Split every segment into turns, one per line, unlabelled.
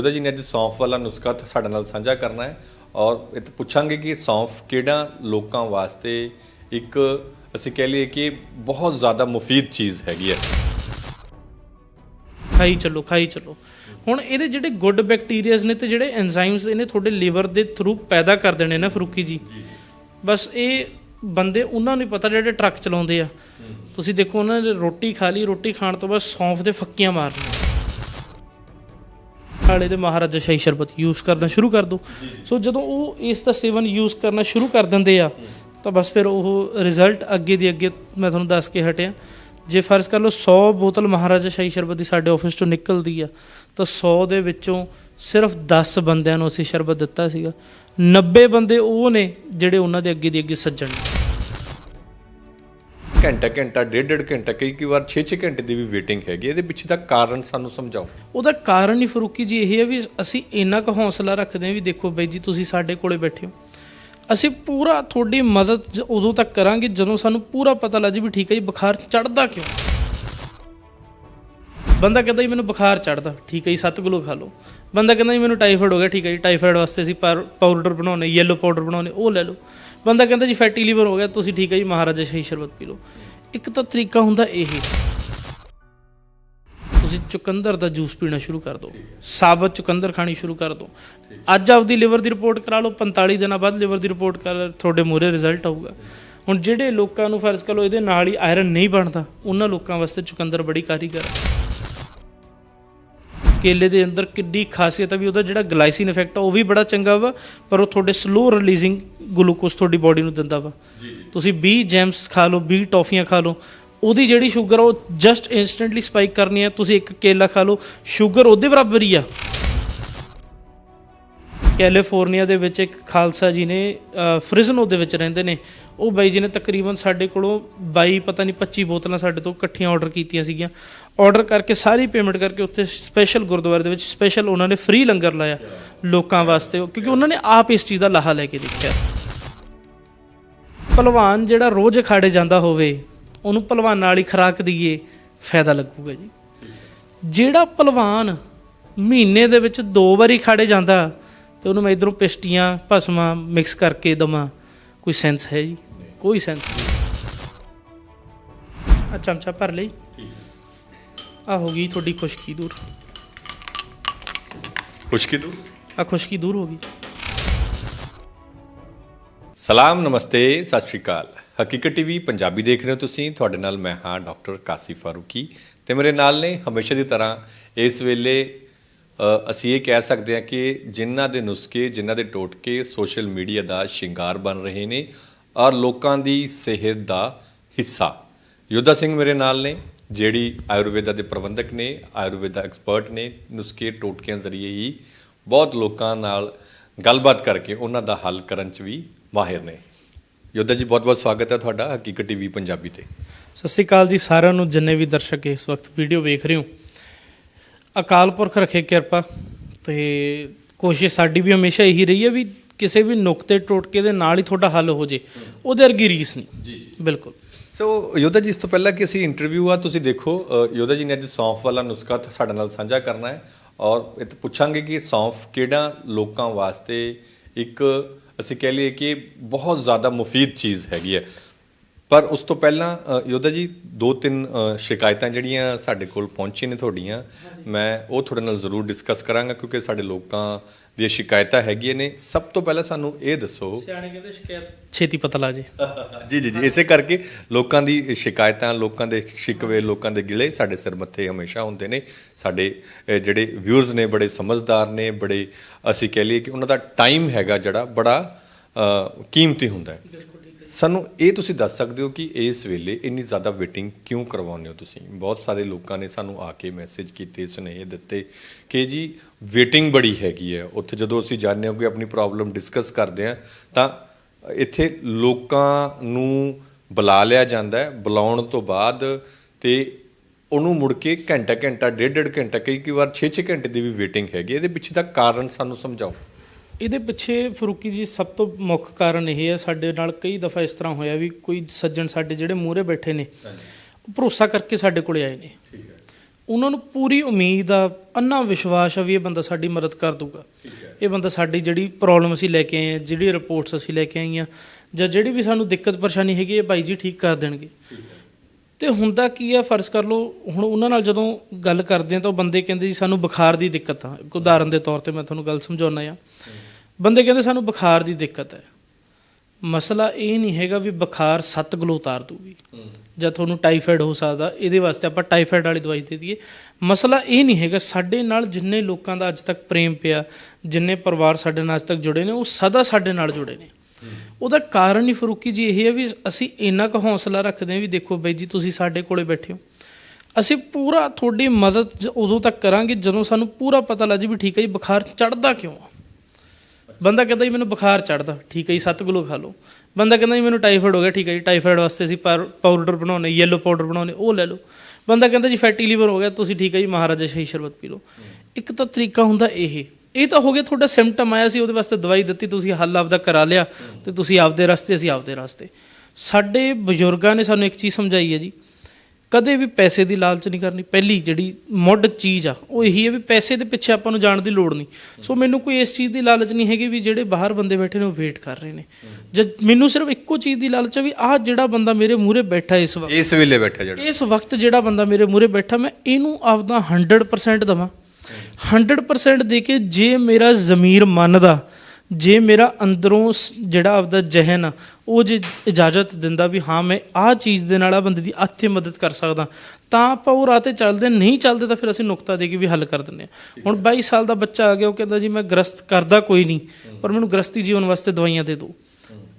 ਉਹਦਾ ਜੀ ਨੇ ਅੱਜ ਸੌਂਫ ਵਾਲਾ ਨੁਸਖਾ ਸਾਡੇ ਨਾਲ ਸਾਂਝਾ ਕਰਨਾ ਹੈ ਔਰ ਇਹ ਤਾਂ ਪੁੱਛਾਂਗੇ ਕਿ ਸੌਂਫ ਕਿਹੜਾ ਲੋਕਾਂ ਵਾਸਤੇ ਇੱਕ ਅਸੀਂ ਕਹਿ ਲਈਏ ਕਿ ਬਹੁਤ ਜ਼ਿਆਦਾ ਮੁਫੀਦ ਚੀਜ਼ ਹੈਗੀ ਹੈ।
ਖਾਈ ਚੱਲੋ ਖਾਈ ਚੱਲੋ। ਹੁਣ ਇਹਦੇ ਜਿਹੜੇ ਗੁੱਡ ਬੈਕਟੀਰੀਆਜ਼ ਨੇ ਤੇ ਜਿਹੜੇ ਐਂਜ਼ਾਈਮਸ ਇਹਨੇ ਤੁਹਾਡੇ ਲਿਵਰ ਦੇ ਥਰੂ ਪੈਦਾ ਕਰ ਦੇਣੇ ਨਾ ਫਰੂਕੀ ਜੀ। ਬਸ ਇਹ ਬੰਦੇ ਉਹਨਾਂ ਨੂੰ ਪਤਾ ਜਿਹੜੇ ਟਰੱਕ ਚਲਾਉਂਦੇ ਆ। ਤੁਸੀਂ ਦੇਖੋ ਉਹਨਾਂ ਨੇ ਰੋਟੀ ਖਾ ਲਈ ਰੋਟੀ ਖਾਣ ਤੋਂ ਬਾਅਦ ਸੌਂਫ ਦੇ ਫੱਕੀਆਂ ਮਾਰਨੀਆਂ। ਹਾਲੇ ਦੇ ਮਹਾਰਾਜਾ ਸ਼ਾਹੀ ਸ਼ਰਬਤ ਯੂਜ਼ ਕਰਨਾ ਸ਼ੁਰੂ ਕਰ ਦੋ। ਸੋ ਜਦੋਂ ਉਹ ਇਸ ਦਾ ਸੇਵਨ ਯੂਜ਼ ਕਰਨਾ ਸ਼ੁਰੂ ਕਰ ਦਿੰਦੇ ਆ, ਤਾਂ ਬਸ ਫਿਰ ਉਹ ਰਿਜ਼ਲਟ ਅੱਗੇ ਦੀ ਅੱਗੇ ਮੈਂ ਤੁਹਾਨੂੰ ਦੱਸ ਕੇ ਹਟਿਆ। ਜੇ ਫਰਜ਼ ਕਰ ਲਓ 100 ਬੋਤਲ ਮਹਾਰਾਜਾ ਸ਼ਾਹੀ ਸ਼ਰਬਤ ਦੀ ਸਾਡੇ ਆਫਿਸ ਤੋਂ ਨਿਕਲਦੀ ਆ, ਤਾਂ 100 ਦੇ ਵਿੱਚੋਂ ਸਿਰਫ 10 ਬੰਦਿਆਂ ਨੂੰ ਅਸੀਂ ਸ਼ਰਬਤ ਦਿੱਤਾ ਸੀਗਾ। 90 ਬੰਦੇ ਉਹ ਨੇ ਜਿਹੜੇ ਉਹਨਾਂ ਦੇ ਅੱਗੇ ਦੀ ਅੱਗੇ ਸੱਜਣ
ਘੰਟਾ ਘੰਟਾ, ਡੇਢ ਡੇਢ ਘੰਟਾ, ਕਈ ਕਈ ਵਾਰ 6-6 ਘੰਟੇ ਦੀ ਵੀ ਵੇਟਿੰਗ ਹੈਗੀ ਇਹਦੇ ਪਿੱਛੇ ਦਾ ਕਾਰਨ ਸਾਨੂੰ ਸਮਝਾਓ।
ਉਹਦਾ ਕਾਰਨ ਹੀ ਫਰੂਕੀ ਜੀ ਇਹ ਹੈ ਵੀ ਅਸੀਂ ਇੰਨਾ ਕੁ ਹੌਸਲਾ ਰੱਖਦੇ ਹਾਂ ਵੀ ਦੇਖੋ ਬਾਈ ਜੀ, ਤੁਸੀਂ ਸਾਡੇ ਕੋਲੇ ਬੈਠੇ ਹੋ। ਅਸੀਂ ਪੂਰਾ ਤੁਹਾਡੀ ਮਦਦ ਉਦੋਂ ਤੱਕ ਕਰਾਂਗੇ ਜਦੋਂ ਸਾਨੂੰ ਪੂਰਾ ਪਤਾ ਲੱਗ ਵੀ ਠੀਕ ਹੈ ਜੀ, ਬੁਖਾਰ ਚੜਦਾ ਕਿਉਂ? ਬੰਦਾ ਕਹਿੰਦਾ ਜੀ, ਮੈਨੂੰ ਬੁਖਾਰ ਚੜਦਾ ਠੀਕ ਹੈ ਜੀ 7 ਕਿਲੋ ਖਾ ਲਓ। ਬੰਦਾ ਕਹਿੰਦਾ ਜੀ, ਮੈਨੂੰ ਟਾਈਫਾਇਡ ਹੋ ਗਿਆ। ਠੀਕ ਹੈ ਜੀ ਟਾਈਫਾਇਡ ਵਾਸਤੇ ਅਸੀਂ ਪਾਊਡਰ ਬਣਾਉਣੇ ਯੈਲੋ ਪਾਊਡਰ ਬਣਾਉਣੇ ਉਹ ਲੈ ਲਓ। ਬੰਦਾ ਕਹਿੰਦਾ ਜੀ ਫੈਟੀ ਲੀਵਰ ਹੋ ਗਿਆ, ਤੁਸੀਂ ਠੀਕ ਹੈ ਜੀ, ਮਹਾਰਾਜਾ ਸ਼ਾਹੀ ਸ਼ਰਬਤ ਪੀ ਲਓ। ਇੱਕ ਤਾਂ ਤਰੀਕਾ ਹੁੰਦਾ ਇਹ। ਤੁਸੀਂ ਚੁਕੰਦਰ ਦਾ ਜੂਸ ਪੀਣਾ ਸ਼ੁਰੂ ਕਰ ਦਿਓ। ਸਾਬਤ ਚੁਕੰਦਰ ਖਾਣੀ ਸ਼ੁਰੂ ਕਰ ਦਿਓ। ਅੱਜ ਆਪਦੀ ਲਿਵਰ ਦੀ ਰਿਪੋਰਟ ਕਰਾ ਲਓ 45 ਦਿਨਾਂ ਬਾਅਦ ਲਿਵਰ ਦੀ ਰਿਪੋਰਟ ਕਰ, ਤੁਹਾਡੇ ਮੂਹਰੇ ਰਿਜ਼ਲਟ ਆਊਗਾ। ਹੁਣ ਜਿਹੜੇ ਲੋਕਾਂ ਨੂੰ ਫਰਜ਼ ਕਰ ਲਓ ਇਹਦੇ ਨਾਲ ਹੀ ਆਇਰਨ ਨਹੀਂ ਬਣਦਾ, ਉਹਨਾਂ ਲੋਕਾਂ ਵਾਸਤੇ ਚੁਕੰਦਰ ਬੜੀ ਕਾਰੀਗਰ ਹੈ ਕੇਲੇ ਦੇ ਅੰਦਰ ਕਿੱਡੀ ਖਾਸੀਅਤ ਹੈ ਵੀ ਉਹਦਾ ਜਿਹੜਾ ਗਲਾਈਸਿਨ ਇਫੈਕਟ ਆ ਉਹ ਵੀ ਬੜਾ ਚੰਗਾ ਵਾ ਪਰ ਉਹ ਤੁਹਾਡੇ ਸਲੋ ਰਿਲੀਜ਼ਿੰਗ ਗਲੂਕੋਜ਼ ਤੁਹਾਡੀ ਬਾਡੀ ਨੂੰ ਦਿੰਦਾ ਵਾ। ਤੁਸੀਂ 20 ਜੈਮਸ ਖਾ ਲਓ 20 ਟੌਫੀਆਂ ਖਾ ਲਓ ਉਹਦੀ ਜਿਹੜੀ ਸ਼ੂਗਰ ਉਹ ਜਸਟ ਇਨਸਟੈਂਟਲੀ ਸਪਾਈਕ ਕਰਨੀ ਹੈ ਤੁਸੀਂ ਇੱਕ ਕੇਲਾ ਖਾ ਲਓ ਸ਼ੂਗਰ ਉਹਦੇ ਬਰਾਬਰ ਹੀ ਆ। ਕੈਲੀਫੋਰਨੀਆ ਦੇ ਵਿੱਚ ਇੱਕ ਖਾਲਸਾ ਜੀ ਨੇ ਫ੍ਰਿਜ਼ਨੋ ਦੇ ਵਿੱਚ ਰਹਿੰਦੇ ਨੇ ਉਹ ਬਾਈ ਜੀ ਨੇ ਤਕਰੀਬਨ ਸਾਡੇ ਕੋਲੋਂ 22 ਪਤਾ ਨਹੀਂ 25 ਬੋਤਲਾਂ ਸਾਡੇ ਤੋਂ ਇਕੱਠੀਆਂ ਆਰਡਰ ਕੀਤੀਆਂ ਸੀਗੀਆਂ। ਆਰਡਰ ਕਰਕੇ ਸਾਰੀ ਪੇਮੈਂਟ ਕਰਕੇ ਉੱਥੇ ਸਪੈਸ਼ਲ ਗੁਰਦੁਆਰੇ ਦੇ ਵਿੱਚ ਸਪੈਸ਼ਲ ਉਹਨਾਂ ਨੇ ਫ੍ਰੀ ਲੰਗਰ ਲਾਇਆ ਲੋਕਾਂ ਵਾਸਤੇ, ਕਿਉਂਕਿ ਉਹਨਾਂ ਨੇ ਆਪ ਇਸ ਚੀਜ਼ ਦਾ ਲਾਹਾ ਲੈ ਕੇ ਦੇਖਿਆ। ਭਲਵਾਨ ਜਿਹੜਾ ਰੋਜ਼ ਖਾੜੇ ਜਾਂਦਾ ਹੋਵੇ, ਉਹਨੂੰ ਭਲਵਾਨਾਂ ਵਾਲੀ ਖੁਰਾਕ ਦਈਏ, ਫਾਇਦਾ ਲੱਗੂਗਾ ਜੀ। ਜਿਹੜਾ ਭਲਵਾਨ ਮਹੀਨੇ ਦੇ ਵਿੱਚ ਦੋ ਵਾਰੀ ਖਾੜੇ ਜਾਂਦਾ, ਤੇ ਉਹਨੂੰ ਮੈਂ ਇਧਰੋਂ ਪਿਸਟੀਆਂ, ਭਸਮਾਂ ਮਿਕਸ ਕਰਕੇ ਦਵਾਂ, ਕੋਈ ਸੈਂਸ ਹੈ ਜੀ? ਕੋਈ ਸੈਂਸ ਨਹੀਂ। ਆ ਚਮਚਾ ਭਰ ਲਈ। ਆ ਹੋ। ਗਈ ਤੁਹਾਡੀ ਖੁਸ਼ਕੀ ਦੂਰ।
ਖੁਸ਼ਕੀ ਦੂ
ਆ ਖੁਸ਼ਕੀ ਦੂਰ ਹੋ ਗਈ।
ਸਲਾਮ ਨਮਸਤੇ ਸਤਿ ਸ਼੍ਰੀ ਅਕਾਲ। ਹਕੀਕਤ ਟੀਵੀ ਪੰਜਾਬੀ ਦੇਖ ਰਹੇ ਹੋ ਤੁਸੀਂ। ਤੁਹਾਡੇ ਨਾਲ ਮੈਂ ਹਾਂ ਡਾਕਟਰ ਕਾਸੀ ਫਾਰੂਕੀ ਤੇ ਮੇਰੇ ਨਾਲ ਨੇ ਹਮੇਸ਼ਾ ਦੀ ਤਰ੍ਹਾਂ ਇਸ ਵੇਲੇ ਅਸੀਂ ਇਹ ਕਹਿ ਸਕਦੇ ਹਾਂ ਕਿ ਜਿਨ੍ਹਾਂ ਦੇ ਨੁਸਖੇ ਜਿਨ੍ਹਾਂ ਦੇ ਟੋਟਕੇ ਸੋਸ਼ਲ ਮੀਡੀਆ ਦਾ ਸ਼ਿੰਗਾਰ ਬਣ ਰਹੇ ਨੇ ਔਰ ਲੋਕਾਂ ਦੀ ਸਿਹਤ ਦਾ ਹਿੱਸਾ। ਯੋਧਾ ਸਿੰਘ ਮੇਰੇ ਨਾਲ ਨੇ, ਜਿਹੜੀ ਆਯੁਰਵੇਦਾ ਦੇ ਪ੍ਰਬੰਧਕ ਨੇ, ਆਯੁਰਵੇਦਾ ਐਕਸਪਰਟ ਨੇ, ਨੁਸਖੇ ਟੋਟਕਿਆਂ ਜ਼ਰੀਏ ਹੀ ਬਹੁਤ ਲੋਕਾਂ ਨਾਲ ਗੱਲਬਾਤ ਕਰਕੇ ਉਹਨਾਂ ਦਾ ਹੱਲ ਕਰਨ 'ਚ ਵੀ ਮਾਹਿਰ ਨੇ। ਯੋਧਾ ਜੀ, ਬਹੁਤ-ਬਹੁਤ ਸਵਾਗਤ ਹੈ ਤੁਹਾਡਾ ਹਕੀਕਤ ਟੀਵੀ ਪੰਜਾਬੀ ਤੇ।
ਸਤਿ ਸ਼੍ਰੀ ਅਕਾਲ ਜੀ, ਸਾਰਿਆਂ ਨੂੰ, ਜਿੰਨੇ ਵੀ ਦਰਸ਼ਕ ਇਸ ਵਕਤ ਵੀਡੀਓ ਵੇਖ ਰਹੇ ਹੋ। ਅਕਾਲ ਪੁਰਖ ਰੱਖੇ ਕਿਰਪਾ, ਤੇ ਕੋਸ਼ਿਸ਼ ਸਾਡੀ ਵੀ ਹਮੇਸ਼ਾ ਇਹੀ ਰਹੀ ਹੈ ਵੀ ਕਿਸੇ ਵੀ ਨੁਕਤੇ ਟੋਟਕੇ ਦੇ ਨਾਲ ਹੀ ਤੁਹਾਡਾ ਹੱਲ ਹੋ ਜੇ ਉਹਦੇ ਵਰਗੀ ਰੀਸ ਨਹੀਂ। ਜੀ ਜੀ। ਬਿਲਕੁਲ।
ਸੋ ਯੋਧਾ ਜੀ ਇਸ ਤੋਂ ਪਹਿਲਾਂ ਕਿ ਅਸੀਂ ਇੰਟਰਵਿਊ ਆ ਤੁਸੀਂ ਦੇਖੋ ਯੋਧਾ ਜੀ ਨੇ ਅੱਜ ਸੌਂਫ ਵਾਲਾ ਨੁਸਖਾ ਸਾਡੇ ਨਾਲ ਸਾਂਝਾ ਕਰਨਾ ਹੈ ਔਰ ਇਹ ਪੁੱਛਾਂਗੇ ਕਿ ਸੌਂਫ ਕਿਹੜਾ ਲੋਕਾਂ ਵਾਸਤੇ ਇੱਕ ਅਸੀਂ ਕਹਿ ਲਈਏ ਕਿ ਬਹੁਤ ਜ਼ਿਆਦਾ ਮੁਫੀਦ ਚੀਜ਼ ਹੈਗੀ ਹੈ। ਪਰ ਉਸ ਤੋਂ ਪਹਿਲਾਂ ਯੋਧਾ ਜੀ ਦੋ ਤਿੰਨ ਸ਼ਿਕਾਇਤਾਂ ਜਿਹੜੀਆਂ ਸਾਡੇ ਕੋਲ ਪਹੁੰਚੀਆਂ ਨੇ ਤੁਹਾਡੀਆਂ ਮੈਂ ਉਹ ਤੁਹਾਡੇ ਨਾਲ ਜ਼ਰੂਰ ਡਿਸਕਸ ਕਰਾਂਗਾ ਕਿਉਂਕਿ ਸਾਡੇ ਲੋਕਾਂ ਦੀਆਂ ਸ਼ਿਕਾਇਤਾਂ ਹੈਗੀਆਂ ਨੇ। ਸਭ ਤੋਂ ਪਹਿਲਾਂ ਸਾਨੂੰ ਇਹ ਦੱਸੋ।
ਸਿਆਣੇ ਕਹਿੰਦੇ ਸ਼ਿਕਾਇਤ ਛੇਤੀ ਪਤਾ ਲਾ ਜੇ।
ਜੀ ਜੀ ਜੀ। ਇਸੇ ਕਰਕੇ ਲੋਕਾਂ ਦੀ ਸ਼ਿਕਾਇਤਾਂ ਲੋਕਾਂ ਦੇ ਸ਼ਿਕਵੇ ਲੋਕਾਂ ਦੇ ਗਿਲੇ ਸਾਡੇ ਸਿਰ ਮੱਥੇ ਹਮੇਸ਼ਾ ਹੁੰਦੇ ਨੇ। ਸਾਡੇ ਅਹ, ਜਿਹੜੇ ਵਿਊਅਰਸ ਨੇ ਬੜੇ ਸਮਝਦਾਰ ਨੇ ਬੜੇ ਅਸੀਂ ਕਹਿ ਲਈਏ ਕਿ ਉਹਨਾਂ ਦਾ ਟਾਈਮ ਹੈਗਾ ਜਿਹੜਾ ਬੜਾ ਅਹ, ਕੀਮਤੀ ਹੁੰਦਾ ਹੈ। ਸਾਨੂੰ ਇਹ ਤੁਸੀਂ ਦੱਸ ਸਕਦੇ ਹੋ ਕਿ ਇਸ ਵੇਲੇ ਇੰਨੀ ਜ਼ਿਆਦਾ ਵੇਟਿੰਗ ਕਿਉਂ ਕਰਵਾਉਂਦੇ ਹੋ ਤੁਸੀਂ? ਬਹੁਤ ਸਾਰੇ ਲੋਕਾਂ ਨੇ ਸਾਨੂੰ ਆ ਕੇ ਮੈਸੇਜ ਕੀਤੇ, ਸੁਨੇਹੇ ਦਿੱਤੇ ਕਿ ਜੀ ਵੇਟਿੰਗ ਬੜੀ ਹੈਗੀ ਹੈ। ਉੱਥੇ ਜਦੋਂ ਅਸੀਂ ਜਾਂਦੇ ਹਾਂ ਕਿ ਆਪਣੀ ਪ੍ਰੋਬਲਮ ਡਿਸਕਸ ਕਰਦੇ ਹਾਂ, ਤਾਂ ਇੱਥੇ ਲੋਕਾਂ ਨੂੰ ਬੁਲਾ ਲਿਆ ਜਾਂਦਾ ਹੈ। ਬੁਲਾਉਣ ਤੋਂ ਬਾਅਦ ਤੇ ਉਹਨੂੰ ਮੁੜ ਕੇ ਘੰਟਾ ਘੰਟਾ ਡੇਢ ਡੇਢ ਘੰਟਾ ਕਈ ਕਈ ਵਾਰ 6-6 ਘੰਟੇ ਦੀ ਵੀ ਵੇਟਿੰਗ ਹੈਗੀ ਇਹਦੇ ਪਿੱਛੇ ਦਾ ਕਾਰਨ ਸਾਨੂੰ ਸਮਝਾਓ।
ਇਹਦੇ ਪਿੱਛੇ ਫਰੂਕੀ ਜੀ ਸਭ ਤੋਂ ਮੁੱਖ ਕਾਰਨ ਇਹ ਹੈ ਸਾਡੇ ਨਾਲ ਕਈ ਦਫਾ ਇਸ ਤਰ੍ਹਾਂ ਹੋਇਆ ਵੀ ਕੋਈ ਸੱਜਣ ਸਾਡੇ ਜਿਹੜੇ ਮੂਹਰੇ ਬੈਠੇ ਨੇ ਭਰੋਸਾ ਕਰਕੇ ਸਾਡੇ ਕੋਲੇ ਆਏ ਨੇ। ਉਹਨਾਂ ਨੂੰ ਪੂਰੀ ਉਮੀਦ ਆ ਅੰਨਾ ਵਿਸ਼ਵਾਸ ਆ ਵੀ ਇਹ ਬੰਦਾ ਸਾਡੀ ਮਦਦ ਕਰ ਦੂਗਾ ਇਹ ਬੰਦਾ ਸਾਡੀ ਜਿਹੜੀ ਪ੍ਰੋਬਲਮ ਅਸੀਂ ਲੈ ਕੇ ਆਏ ਆ ਜਿਹੜੀ ਰਿਪੋਰਟਸ ਅਸੀਂ ਲੈ ਕੇ ਆਈਆਂ ਜਾਂ ਜਿਹੜੀ ਵੀ ਸਾਨੂੰ ਦਿੱਕਤ ਪਰੇਸ਼ਾਨੀ ਹੈਗੀ ਇਹ ਭਾਈ ਜੀ ਠੀਕ ਕਰ ਦੇਣਗੇ। ਤੇ ਹੁੰਦਾ ਕੀ ਆ ਫਰਜ਼ ਕਰ ਲਓ ਹੁਣ ਉਹਨਾਂ ਨਾਲ ਜਦੋਂ ਗੱਲ ਕਰਦੇ ਆ ਤਾਂ ਉਹ ਬੰਦੇ ਕਹਿੰਦੇ ਜੀ ਸਾਨੂੰ ਬੁਖਾਰ ਦੀ ਦਿੱਕਤ ਆ। ਇੱਕ ਉਦਾਹਰਨ ਦੇ ਤੌਰ ਤੇ ਮੈਂ ਤੁਹਾਨੂੰ ਗੱਲ ਸਮਝਾਉਣਾ ਆ। ਬੰਦੇ ਕਹਿੰਦੇ ਸਾਨੂੰ ਬੁਖਾਰ ਦੀ ਦਿੱਕਤ ਹੈ। ਮਸਲਾ ਇਹ ਨਹੀਂ ਹੈਗਾ ਵੀ ਬੁਖਾਰ ਸੱਤ ਗਲੋ ਉਤਾਰ ਦੂਗੀ ਜਾਂ ਤੁਹਾਨੂੰ ਟਾਈਫਾਇਡ ਹੋ ਸਕਦਾ, ਇਹਦੇ ਵਾਸਤੇ ਆਪਾਂ ਟਾਈਫਾਇਡ ਵਾਲੀ ਦਵਾਈ ਦੇ ਦਈਏ। ਮਸਲਾ ਇਹ ਨਹੀਂ ਹੈਗਾ, ਸਾਡੇ ਨਾਲ ਜਿੰਨੇ ਲੋਕਾਂ ਦਾ ਅੱਜ ਤੱਕ ਪ੍ਰੇਮ ਪਿਆ, ਜਿੰਨੇ ਪਰਿਵਾਰ ਸਾਡੇ ਨਾਲ ਅੱਜ ਤੱਕ ਜੁੜੇ ਨੇ, ਉਹ ਸਦਾ ਸਾਡੇ ਨਾਲ ਜੁੜੇ ਨੇ। ਉਹਦਾ ਕਾਰਨ ਹੀ ਫਰੂਕੀ ਜੀ ਇਹ ਹੈ ਵੀ ਅਸੀਂ ਇੰਨਾ ਕੁ ਹੌਸਲਾ ਰੱਖਦੇ ਹਾਂ ਵੀ ਦੇਖੋ ਬਾਈ ਜੀ, ਤੁਸੀਂ ਸਾਡੇ ਕੋਲੇ ਬੈਠੇ ਹੋ। ਅਸੀਂ ਪੂਰਾ ਤੁਹਾਡੀ ਮਦਦ ਜ- ਉਦੋਂ ਤੱਕ ਕਰਾਂਗੇ ਜਦੋਂ ਸਾਨੂੰ ਪੂਰਾ ਪਤਾ ਲੱਗ ਜੇ ਵੀ ਠੀਕ ਹੈ ਜੀ, ਬੁਖਾਰ ਚੜਦਾ ਕਿਉਂ ਆ। ਬੰਦਾ ਕਹਿੰਦਾ ਜੀ ਮੈਨੂੰ ਬੁਖਾਰ ਚੜਦਾ ਠੀਕ ਹੈ ਜੀ 7 ਕਿਲੋ ਖਾ ਲਓ। ਬੰਦਾ ਕਹਿੰਦਾ ਜੀ ਮੈਨੂੰ ਟਾਈਫਾਇਡ ਹੋ ਗਿਆ, ਠੀਕ ਹੈ ਜੀ ਟਾਈਫਾਇਡ ਵਾਸਤੇ ਅਸੀਂ ਪਾਊਡਰ ਬਣਾਉਣੇ ਯੈਲੋ ਪਾਊਡਰ ਬਣਾਉਣੇ ਉਹ ਲੈ ਲਓ। ਬੰਦਾ ਕਹਿੰਦਾ ਜੀ ਫੈਟੀ ਲੀਵਰ ਹੋ ਗਿਆ, ਤੁਸੀਂ ਠੀਕ ਹੈ ਜੀ, ਮਹਾਰਾਜਾ ਸ਼ਾਹੀ ਸ਼ਰਬਤ ਪੀ ਲਓ। ਇੱਕ ਤਾਂ ਤਰੀਕਾ ਹੁੰਦਾ ਇਹ ਇਹ ਤਾਂ ਹੋ ਗਿਆ ਤੁਹਾਡਾ ਸਿੰਪਟਮ ਆਇਆ ਸੀ, ਉਹਦੇ ਵਾਸਤੇ ਦਵਾਈ ਦਿੱਤੀ, ਤੁਸੀਂ ਹੱਲ ਆਪਦਾ ਕਰਾ ਲਿਆ, ਤੇ ਤੁਸੀਂ ਆਪਦੇ ਰਸਤੇ, ਅਸੀਂ ਆਪਦੇ ਰਸਤੇ। ਸਾਡੇ ਬਜ਼ੁਰਗਾਂ ਨੇ ਸਾਨੂੰ ਇੱਕ ਚੀਜ਼ ਸਮਝਾਈ ਹੈ ਜੀ ਕਦੇ ਵੀ ਪੈਸੇ ਦੀ ਲਾਲਚ ਨਹੀਂ ਕਰਨੀ। ਪਹਿਲੀ ਜਿਹੜੀ ਮੁੱਢ ਚੀਜ਼ ਆ ਉਹ ਇਹੀ ਹੈ ਵੀ ਪੈਸੇ ਦੇ ਪਿੱਛੇ ਆਪਾਂ ਨੂੰ ਜਾਣ ਦੀ ਲੋੜ ਨਹੀਂ। ਸੋ ਮੈਨੂੰ ਕੋਈ ਇਸ ਚੀਜ਼ ਦੀ ਲਾਲਚ ਨਹੀਂ ਹੈਗੀ ਵੀ ਜਿਹੜੇ ਬਾਹਰ ਬੰਦੇ ਬੈਠੇ ਨੇ ਉਹ ਵੇਟ ਕਰ ਰਹੇ ਨੇ। ਜਦ ਮੈਨੂੰ ਸਿਰਫ ਇੱਕੋ ਚੀਜ਼ ਦੀ ਲਾਲਚ ਹੈ ਵੀ ਆਹ ਜਿਹੜਾ ਬੰਦਾ ਮੇਰੇ ਮੂਹਰੇ ਬੈਠਾ ਇਸ ਵਕਤ।
ਇਸ ਵੇਲੇ ਬੈਠਾ ਜਿਹੜਾ।
ਇਸ ਵਕਤ ਜਿਹੜਾ ਬੰਦਾ ਮੇਰੇ ਮੂਹਰੇ ਬੈਠਾ ਮੈਂ ਇਹਨੂੰ ਆਪਦਾ 100% ਦਵਾਂ। 100% ਦੇ ਕੇ ਜੇ ਮੇਰਾ ਜ਼ਮੀਰ ਮੰਨਦਾ ਜੇ ਮੇਰਾ ਅੰਦਰੋਂ ਸ- ਜਿਹੜਾ ਆਪਦਾ ਜਹਨ ਆ, ਉਹ ਜੇ ਇਜਾਜ਼ਤ ਦਿੰਦਾ ਵੀ ਹਾਂ, ਮੈਂ ਆਹ ਚੀਜ਼ ਦੇ ਨਾਲ ਆ ਬੰਦੇ ਦੀ ਆਥੇ ਮਦਦ ਕਰ ਸਕਦਾ, ਤਾਂ ਆਪਾਂ ਉਹ ਰਾਹ ਤੇ ਚੱਲਦੇ ਹਾਂ। ਨਹੀਂ ਚੱਲਦੇ ਤਾਂ ਫਿਰ ਅਸੀਂ ਨੁਕਤਾ ਦੇ ਕੇ ਵੀ ਹੱਲ ਕਰ ਦਿੰਦੇ ਹਾਂ। ਹੁਣ 22 ਸਾਲ ਦਾ ਬੱਚਾ ਆ ਗਿਆ, ਉਹ ਕਹਿੰਦਾ ਜੀ ਮੈਂ ਗ੍ਰਸਤ ਕਰਦਾ ਕੋਈ ਨਹੀਂ, ਪਰ ਮੈਨੂੰ ਗ੍ਰਸਤੀ ਜੀਵਨ ਵਾਸਤੇ ਦਵਾਈਆਂ ਦੇ ਦਿਓ।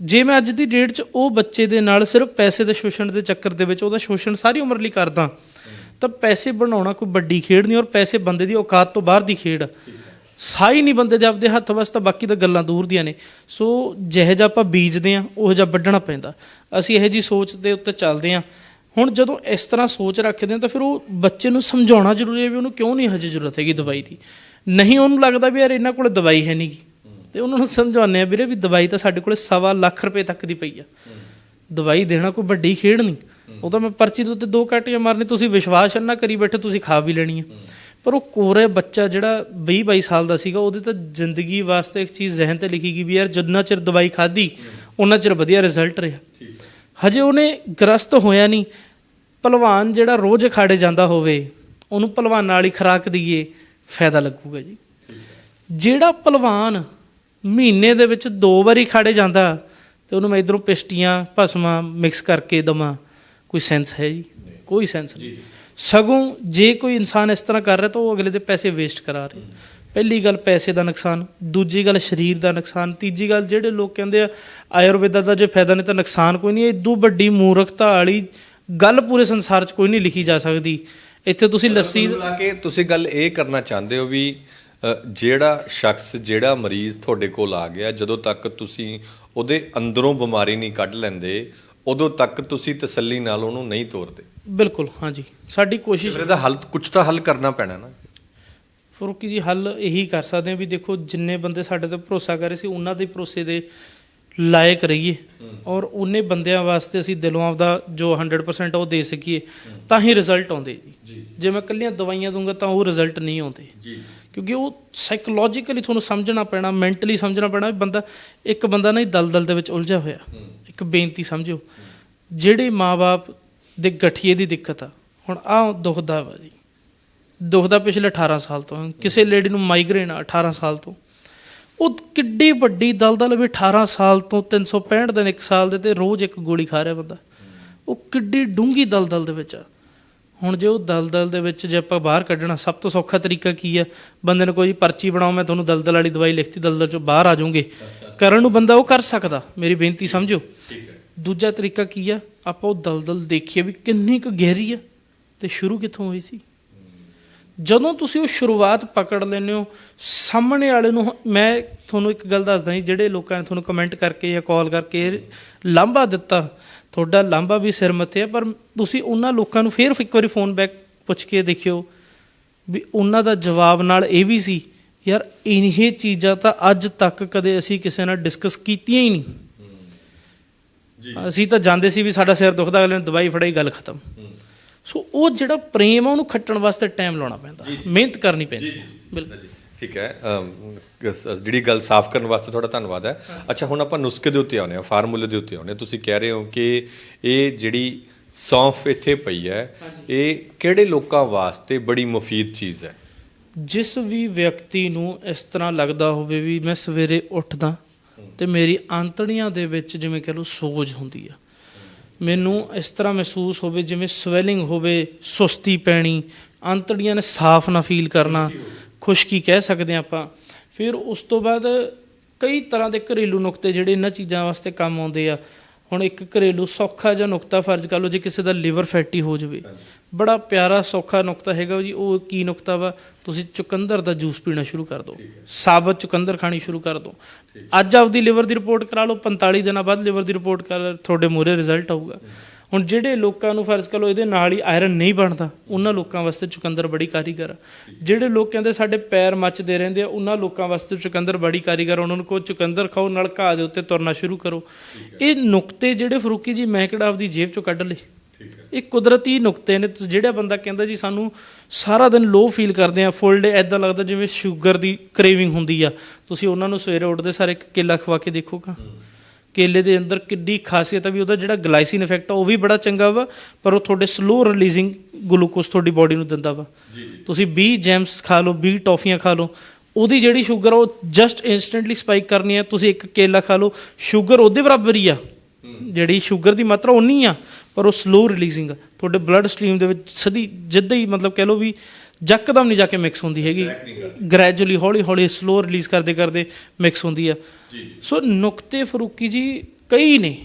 ਜੇ ਮੈਂ ਅੱਜ ਦੀ ਡੇਟ 'ਚ ਉਹ ਬੱਚੇ ਦੇ ਨਾਲ ਸਿਰਫ ਪੈਸੇ ਦੇ ਸ਼ੋਸ਼ਣ ਦੇ ਚੱਕਰ ਦੇ ਵਿੱਚ ਉਹਦਾ ਸ਼ੋਸ਼ਣ ਸਾਰੀ ਉਮਰ ਲਈ ਕਰਦਾ, ਤਾਂ ਪੈਸੇ ਬਣਾਉਣਾ ਕੋਈ ਵੱਡੀ ਖੇਡ ਨਹੀਂ, ਔਰ ਪੈਸੇ ਬੰਦੇ ਦੀ ਔਕਾਤ ਤੋਂ ਬਾਹਰ ਦੀ ਖੇਡ ਆ। ਸਾਈ ਨਹੀਂ ਬੰਦੇ ਦੇ ਆਪਦੇ ਹੱਥ ਵਸ ਤਾਂ ਬਾਕੀ ਤਾਂ ਗੱਲਾਂ ਦੂਰ ਦੀਆਂ ਨੇ। ਸੋ ਜਿਹੋ ਜਿਹਾ ਆਪਾਂ ਬੀਜਦੇ ਆ ਉਹ ਜਿਹਾ ਵੱਢਣਾ ਪੈਂਦਾ। ਅਸੀਂ ਇਹੋ ਜੀ ਸੋਚ ਦੇ ਉੱਤੇ ਚੱਲਦੇ ਆ ਹੁਣ ਜਦੋਂ ਇਸ ਤਰ੍ਹਾਂ ਸੋਚ ਰੱਖਦੇ ਆ ਤਾਂ ਫਿਰ ਉਹ ਬੱਚੇ ਨੂੰ ਸਮਝਾਉਣਾ ਜ਼ਰੂਰੀ ਹੈ ਵੀ ਉਹਨੂੰ ਕਿਉਂ ਨਹੀਂ ਹਜੇ ਜ਼ਰੂਰਤ ਹੈਗੀ ਦਵਾਈ ਦੀ। ਨਹੀਂ ਉਹਨੂੰ ਲੱਗਦਾ ਵੀ ਯਾਰ ਇਹਨਾਂ ਕੋਲ ਦਵਾਈ ਹੈ ਨਹੀਂਗੀ ਤੇ ਉਹਨਾਂ ਨੂੰ ਸਮਝਾਉਂਦੇ ਆ ਵੀਰੇ ਵੀ ਦਵਾਈ ਤਾਂ ਸਾਡੇ ਕੋਲੇ ਸਵਾ ਲੱਖ ਰੁਪਏ ਤੱਕ ਦੀ ਪਈ ਆ। ਦਵਾਈ ਦੇਣਾ ਕੋਈ ਵੱਡੀ ਖੇਡ ਨਹੀਂ। ਉਹ ਤਾਂ ਮੈਂ ਪਰਚੀ ਦੇ ਉੱਤੇ ਦੋ ਕਾਟੀਆਂ ਮਾਰਨੀ ਤੁਸੀਂ ਵਿਸ਼ਵਾਸ ਨਾ ਕਰੀ ਬੈਠੇ, ਤੁਸੀਂ ਖਾ ਵੀ ਲੈਣੀ ਆ। ਪਰ ਉਹ ਕੋਰੇ ਬੱਚਾ ਜਿਹੜਾ 20 22 ਸਾਲ ਦਾ ਸੀਗਾ, ਉਹਦੇ ਤਾਂ ਜ਼ਿੰਦਗੀ ਵਾਸਤੇ ਇੱਕ ਚੀਜ਼ ਜ਼ਿਹਨ ਤੇ ਲਿਖੀ ਗਈ ਵੀ ਯਾਰ ਜਿੰਨਾ ਚਿਰ ਦਵਾਈ ਖਾਧੀ ਉਹਨਾਂ ਚਿਰ ਵਧੀਆ ਰਿਜ਼ਲਟ ਰਿਹਾ। ਹਜੇ ਉਹਨੇ ਗ੍ਰਸਤ ਹੋਇਆ ਨਹੀਂ। ਭਲਵਾਨ ਜਿਹੜਾ ਰੋਜ਼ ਖਾੜੇ ਜਾਂਦਾ ਹੋਵੇ, ਉਹਨੂੰ ਭਲਵਾਨਾਂ ਵਾਲੀ ਖੁਰਾਕ ਦਈਏ, ਫਾਇਦਾ ਲੱਗੂਗਾ ਜੀ। ਜਿਹੜਾ ਭਲਵਾਨ ਮਹੀਨੇ ਦੇ ਵਿੱਚ ਦੋ ਵਾਰੀ ਖਾੜੇ ਜਾਂਦਾ, ਤੇ ਉਹਨੂੰ ਮੈਂ ਇਧਰੋਂ ਪਿਸਟੀਆਂ, ਭਸਮਾਂ ਮਿਕਸ ਕਰਕੇ ਦਵਾਂ, ਕੋਈ ਸੈਂਸ ਹੈ ਜੀ? ਕੋਈ ਸੈਂਸ ਨਹੀਂ। ਸਗੋਂ ਜੇ ਕੋਈ ਇਨਸਾਨ ਇਸ ਤਰ੍ਹਾਂ ਕਰ ਰਿਹਾ ਤਾਂ ਉਹ ਅਗਲੇ ਦੇ ਪੈਸੇ ਵੇਸਟ ਕਰਾ ਰਿਹਾ। ਪਹਿਲੀ ਗੱਲ ਪੈਸੇ ਦਾ ਨੁਕਸਾਨ ਦੂਜੀ ਗੱਲ ਸਰੀਰ ਦਾ ਨੁਕਸਾਨ ਤੀਜੀ ਗੱਲ ਜਿਹੜੇ ਲੋਕ ਕਹਿੰਦੇ ਆ ਆਯੁਰਵੇਦਾ ਦਾ ਜੇ ਫਾਇਦਾ ਨਹੀਂ ਤਾਂ ਨੁਕਸਾਨ ਕੋਈ ਨਹੀਂ ਇਦੋਂ ਵੱਡੀ ਮੂਰਖਤਾ ਵਾਲੀ ਗੱਲ ਪੂਰੇ ਸੰਸਾਰ 'ਚ ਕੋਈ ਨਹੀਂ ਲਿਖੀ ਜਾ ਸਕਦੀ। ਇੱਥੇ ਤੁਸੀਂ ਲੱਸੀ
ਮਿਲਾ ਕੇ ਤੁਸੀਂ ਗੱਲ ਇਹ ਕਰਨਾ ਚਾਹੁੰਦੇ ਹੋ ਵੀ ਜਿਹੜਾ ਸ਼ਖਸ ਜਿਹੜਾ ਮਰੀਜ਼ ਤੁਹਾਡੇ ਕੋਲ ਆ ਗਿਆ ਜਦੋਂ ਤੱਕ ਤੁਸੀਂ ਉਹਦੇ ਅੰਦਰੋਂ ਬਿਮਾਰੀ ਨਹੀਂ ਕੱਢ ਲੈਂਦੇ ਉਦੋਂ ਤੱਕ ਤੁਸੀਂ ਤਸੱਲੀ ਨਾਲ ਉਹਨੂੰ ਨਹੀਂ ਤੋਰਦੇ।
ਬਿਲਕੁਲ ਹਾਂਜੀ। ਸਾਡੀ ਕੋਸ਼ਿਸ਼
ਫਿਰ ਇਹਦਾ ਹੱਲ ਕੁਝ ਤਾਂ ਹੱਲ ਕਰਨਾ ਪੈਣਾ ਨਾ।
ਫਰੂਕੀ ਜੀ ਹੱਲ ਇਹੀ ਕਰ ਸਕਦੇ ਆ ਵੀ ਦੇਖੋ ਜਿੰਨੇ ਬੰਦੇ ਸਾਡੇ ਤੇ ਭਰੋਸਾ ਕਰ ਰਹੇ ਸੀ ਉਹਨਾਂ ਦੇ ਭਰੋਸੇ ਦੇ ਲਾਇਕ ਰਹੀਏ। ਔਰ ਉਹਨੇ ਬੰਦਿਆਂ ਵਾਸਤੇ ਅਸੀਂ ਦਿਲੋਂ ਆਪਦਾ ਜੋ 100% ਉਹ ਦੇ ਸਕੀਏ ਤਾਂ ਹੀ ਰਿਜ਼ਲਟ ਆਉਂਦੇ ਜੀ। ਜੇ ਮੈਂ ਕੱਲੀਆਂ ਦਵਾਈਆਂ ਦੂੰਗਾ ਤਾਂ ਉਹ ਰਿਜ਼ਲਟ ਨਹੀਂ ਆਉਂਦੇ।
ਜੀ।
ਕਿਉਂਕਿ ਉਹ ਸਾਈਕੋਲੋਜੀਕਲੀ ਤੁਹਾਨੂੰ ਸਮਝਣਾ ਪੈਣਾ ਮੈਂਟਲੀ ਸਮਝਣਾ ਪੈਣਾ ਵੀ ਬੰਦਾ ਇੱਕ ਬੰਦਾ ਨਾ ਹੀ ਦਲਦਲ ਦੇ ਵਿੱਚ ਉਲਝਿਆ ਹੋਇਆ। ਇੱਕ ਬੇਨਤੀ ਸਮਝੋ, ਜਿਹੜੇ ਮਾਪੇ ਦੇ ਗਠੀਏ ਦੀ ਦਿੱਕਤ ਆ, ਹੁਣ ਆ ਦੁਖਦਾ ਵਾ ਜੀ। ਦੁਖਦਾ ਪਿਛਲੇ 18 ਸਾਲ ਤੋਂ, ਕਿਸੇ ਲੇਡੀ ਨੂੰ ਮਾਈਗ੍ਰੇਨ ਆ 18 ਸਾਲ ਤੋਂ। ਉਹ ਕਿੱਡੀ ਵੱਡੀ ਦਲਦਲ ਵੀ 18 ਸਾਲ ਤੋਂ 365 ਦਿਨ ਇੱਕ ਸਾਲ ਦੇ ਤੇ ਰੋਜ਼ ਇੱਕ ਗੋਲੀ ਖਾ ਰਿਹਾ ਬੰਦਾ। ਉਹ ਕਿੱਡੀ ਡੂੰਗੀ ਦਲਦਲ ਦੇ ਵਿੱਚ ਆ। ਹੁਣ ਜੇ ਉਹ ਦਲਦਲ ਦੇ ਵਿੱਚ ਜੇ ਆਪਾਂ ਬਾਹਰ ਕੱਢਣਾ, ਸਭ ਤੋਂ ਸੌਖਾ ਤਰੀਕਾ ਕੀ ਆ? ਬੰਦੇ ਨੂੰ ਕੋਈ ਪਰਚੀ ਬਣਾਓ, ਮੈਂ ਤੁਹਾਨੂੰ ਦਲਦਲ ਵਾਲੀ ਦਵਾਈ ਲਿਖਤੀ ਦਲਦਲ ਚੋਂ ਬਾਹਰ ਆ ਜਾਓਗੇ। ਕਰਨ ਨੂੰ ਬੰਦਾ ਉਹ ਕਰ ਸਕਦਾ। ਮੇਰੀ ਬੇਨਤੀ ਸਮਝੋ। ਦੂਜਾ ਤਰੀਕਾ ਕੀ ਆ? ਆਪਾਂ ਉਹ ਦਲਦਲ ਦੇਖੀਏ ਵੀ ਕਿੰਨੀ ਕੁ ਗਹਿਰੀ ਆ ਤੇ ਸ਼ੁਰੂ ਕਿੱਥੋਂ ਹੋਈ ਸੀ। ਜਦੋਂ ਤੁਸੀਂ ਉਹ ਸ਼ੁਰੂਆਤ ਪਕੜ ਲੈਂਦੇ ਹੋ ਸਾਹਮਣੇ ਵਾਲੇ ਨੂੰ ਮੈਂ ਤੁਹਾਨੂੰ ਇੱਕ ਗੱਲ ਦੱਸਦਾ ਜੀ ਜਿਹੜੇ ਲੋਕਾਂ ਨੇ ਤੁਹਾਨੂੰ ਕਮੈਂਟ ਕਰਕੇ ਜਾਂ ਕਾਲ ਕਰਕੇ ਲਾਂਭਾ ਦਿੱਤਾ ਤੁਹਾਡਾ ਲਾਂਭਾ ਵੀ ਸਿਰ ਮੱਥੇ ਆ ਪਰ ਤੁਸੀਂ ਉਹਨਾਂ ਲੋਕਾਂ ਨੂੰ ਫੇਰ ਇੱਕ ਵਾਰੀ ਫੋਨ ਬੈਕ ਪੁੱਛ ਕੇ ਦੇਖਿਓ ਵੀ ਉਹਨਾਂ ਦਾ ਜਵਾਬ ਨਾਲ ਇਹ ਵੀ ਸੀ ਯਾਰ ਇਹ ਚੀਜ਼ਾਂ ਤਾਂ ਅੱਜ ਤੱਕ ਕਦੇ ਅਸੀਂ ਕਿਸੇ ਨਾਲ ਡਿਸਕਸ ਕੀਤੀਆਂ ਹੀ ਨਹੀਂ। ਅਸੀਂ ਤਾਂ ਜਾਂਦੇ ਸੀ ਵੀ ਸਾਡਾ ਸਿਰ ਦੁਖਦਾ ਅਗਲੇ ਨੇ ਦਵਾਈ ਫੜਾਈ ਗੱਲ ਖਤਮ। ਸੋ ਉਹ ਜਿਹੜਾ ਪ੍ਰੇਮ ਆ ਉਹਨੂੰ ਖੱਟਣ ਵਾਸਤੇ ਟਾਈਮ ਲਾਉਣਾ ਪੈਂਦਾ। ਮਿਹਨਤ ਕਰਨੀ ਪੈਂਦੀ। ਬਿਲਕੁਲ।
ਠੀਕ ਹੈ। ਜਿਹੜੀ ਗੱਲ ਸਾਫ਼ ਕਰਨ ਵਾਸਤੇ ਤੁਹਾਡਾ ਧੰਨਵਾਦ ਹੈ। ਅੱਛਾ ਹੁਣ ਆਪਾਂ ਨੁਸਖੇ ਦੇ ਉੱਤੇ ਆਉਂਦੇ ਹਾਂ ਫਾਰਮੂਲੇ ਦੇ ਉੱਤੇ ਆਉਂਦੇ ਹਾਂ। ਤੁਸੀਂ ਕਹਿ ਰਹੇ ਹੋ ਕਿ ਇਹ ਜਿਹੜੀ ਸੌਂਫ ਇੱਥੇ ਪਈ ਹੈ ਇਹ ਕਿਹੜੇ ਲੋਕਾਂ ਵਾਸਤੇ ਬੜੀ ਮੁਫੀਦ ਚੀਜ਼ ਹੈ?
ਜਿਸ ਵੀ ਵਿਅਕਤੀ ਨੂੰ ਇਸ ਤਰ੍ਹਾਂ ਲੱਗਦਾ ਹੋਵੇ ਵੀ ਮੈਂ ਸਵੇਰੇ ਉੱਠਦਾ ਤੇ ਮੇਰੀ ਆਂਤੜੀਆਂ ਦੇ ਵਿੱਚ ਜਿਵੇਂ ਕਹ ਲਓ ਸੋਜ ਹੁੰਦੀ ਆ। ਮੈਨੂੰ ਇਸ ਤਰ੍ਹਾਂ ਮਹਿਸੂਸ ਹੋਵੇ ਜਿਵੇਂ ਸਵੈਲਿੰਗ ਹੋਵੇ, ਸੁਸਤੀ ਪੈਣੀ, ਆਂਤੜੀਆਂ ਨੇ ਸਾਫ਼ ਨਾ ਫੀਲ ਕਰਨਾ, ਖੁਸ਼ਕੀ ਕਹਿ ਸਕਦੇ ਹਾਂ ਆਪਾਂ। ਫਿਰ ਉਸ ਤੋਂ ਬਾਅਦ ਕਈ ਤਰ੍ਹਾਂ ਦੇ ਘਰੇਲੂ ਨੁਕਤੇ ਜਿਹੜੇ ਇਹਨਾਂ ਚੀਜ਼ਾਂ ਵਾਸਤੇ ਕੰਮ ਆਉਂਦੇ ਆ। ਹੁਣ ਇੱਕ ਘਰੇਲੂ ਸੌਖਾ ਜਿਹਾ ਨੁਕਤਾ ਫਰਜ਼ ਕਰ ਲਓ ਜੇ ਕਿਸੇ ਦਾ ਲਿਵਰ ਫੈਟੀ ਹੋ ਜਾਵੇ। ਬੜਾ ਪਿਆਰਾ ਸੌਖਾ ਨੁਕਤਾ ਹੈਗਾ ਜੀ ਉਹ ਕੀ ਨੁਕਤਾ ਵਾ? ਤੁਸੀਂ ਚੁਕੰਦਰ ਦਾ ਜੂਸ ਪੀਣਾ ਸ਼ੁਰੂ ਕਰ ਦਿਓ। ਸਾਬਤ ਚੁਕੰਦਰ ਖਾਣੀ ਸ਼ੁਰੂ ਕਰ ਦਿਓ। ਅੱਜ ਆਪਦੀ ਲਿਵਰ ਦੀ ਰਿਪੋਰਟ ਕਰਾ ਲਓ 45 ਦਿਨਾਂ ਬਾਅਦ ਲਿਵਰ ਦੀ ਰਿਪੋਰਟ ਕਰ ਤੁਹਾਡੇ ਮੂਹਰੇ ਰਿਜ਼ਲਟ ਆਊਗਾ। ਹੁਣ ਜਿਹੜੇ ਲੋਕਾਂ ਨੂੰ ਫਰਜ਼ ਕਰ ਲਓ ਇਹਦੇ ਨਾਲ ਹੀ ਆਇਰਨ ਨਹੀਂ ਬਣਦਾ ਉਹਨਾਂ ਲੋਕਾਂ ਵਾਸਤੇ ਚੁਕੰਦਰ ਬੜੀ ਕਾਰੀਗਰ ਜਿਹੜੇ ਲੋਕ ਕਹਿੰਦੇ ਸਾਡੇ ਪੈਰ ਮੱਚਦੇ ਰਹਿੰਦੇ ਆ ਉਹਨਾਂ ਲੋਕਾਂ ਵਾਸਤੇ ਚੁਕੰਦਰ ਬੜੀ ਕਾਰੀਗਰ ਉਹਨਾਂ ਨੂੰ ਕੋ ਚੁਕੰਦਰ ਖਾਓ ਨਾਲ ਘਾਹ ਦੇ ਉੱਤੇ ਤੁਰਨਾ ਸ਼ੁਰੂ ਕਰੋ। ਇਹ ਨੁਕਤੇ ਜਿਹੜੇ ਫਰੂਕੀ ਜੀ ਮੈਂ ਕਿਹੜਾ ਆਪਦੀ ਜੇਬ ਚੋਂ ਕੱਢ ਲਏ। ਇਹ ਕੁਦਰਤੀ ਨੁਕਤੇ ਨੇ। ਜਿਹੜਾ ਬੰਦਾ ਕਹਿੰਦਾ ਜੀ ਸਾਨੂੰ ਸਾਰਾ ਦਿਨ ਲੋ ਫੀਲ ਕਰਦੇ ਆ ਫੁੱਲ ਡੇ ਐਦਾਂ ਲੱਗਦਾ ਜਿਵੇਂ ਸ਼ੂਗਰ ਦੀ ਕ੍ਰੇਵਿੰਗ ਹੁੰਦੀ ਆ। ਤੁਸੀਂ ਉਹਨਾਂ ਨੂੰ ਸਵੇਰੇ ਉੱਠਦੇ ਸਾਰੇ ਇੱਕ ਕੇਲਾ ਖਵਾ ਕੇ ਦੇਖੋਗਾ। ਕੇਲੇ ਦੇ ਅੰਦਰ ਕਿੱਡੀ ਖਾਸੀਅਤ ਆ ਵੀ ਉਹਦਾ ਜਿਹੜਾ ਗਲਾਈਸਿਨ ਇਫੈਕਟ ਆ ਉਹ ਵੀ ਬੜਾ ਚੰਗਾ ਵਾ ਪਰ ਉਹ ਤੁਹਾਡੇ ਸਲੋ ਰਿਲੀਜ਼ਿੰਗ ਗਲੂਕੋਜ਼ ਤੁਹਾਡੀ ਬਾਡੀ ਨੂੰ ਦਿੰਦਾ ਵਾ। ਤੁਸੀਂ 20 ਜੈਮਸ ਖਾ ਲਓ 20 ਟੌਫੀਆਂ ਖਾ ਲਓ ਉਹਦੀ ਜਿਹੜੀ ਸ਼ੂਗਰ ਉਹ ਜਸਟ ਇਨਸਟੈਂਟਲੀ ਸਪਾਈਕ ਕਰਨੀ ਹੈ ਤੁਸੀਂ ਇੱਕ ਕੇਲਾ ਖਾ ਲਓ ਸ਼ੂਗਰ ਉਹਦੇ ਬਰਾਬਰ ਹੀ ਆ। ਜਿਹੜੀ ਸ਼ੂਗਰ ਦੀ ਮਾਤਰਾ ਉਨੀ ਆ ਪਰ ਉਹ ਸਲੋ ਰਿਲੀਜ਼ਿੰਗ ਤੁਹਾਡੇ ਬਲੱਡ ਸਟ੍ਰੀਮ ਦੇ ਵਿੱਚ ਸਦੀ ਜਿੱਦਾਂ ਹੀ ਮਤਲਬ ਕਹਿ ਲਓ ਵੀ ਜੱਕਦਮ ਨਹੀਂ ਜਾ ਕੇ ਮਿਕਸ ਹੁੰਦੀ ਹੈਗੀ। ਗ੍ਰੈਜੂਅਲੀ ਹੌਲੀ ਹੌਲੀ ਸਲੋ ਰਿਲੀਜ਼ ਕਰਦੇ ਕਰਦੇ ਮਿਕਸ ਹੁੰਦੀ ਆ। ਸੋ ਨੁਕਤੇ ਫਰੂਕੀ ਜੀ ਕਈ ਨੇ।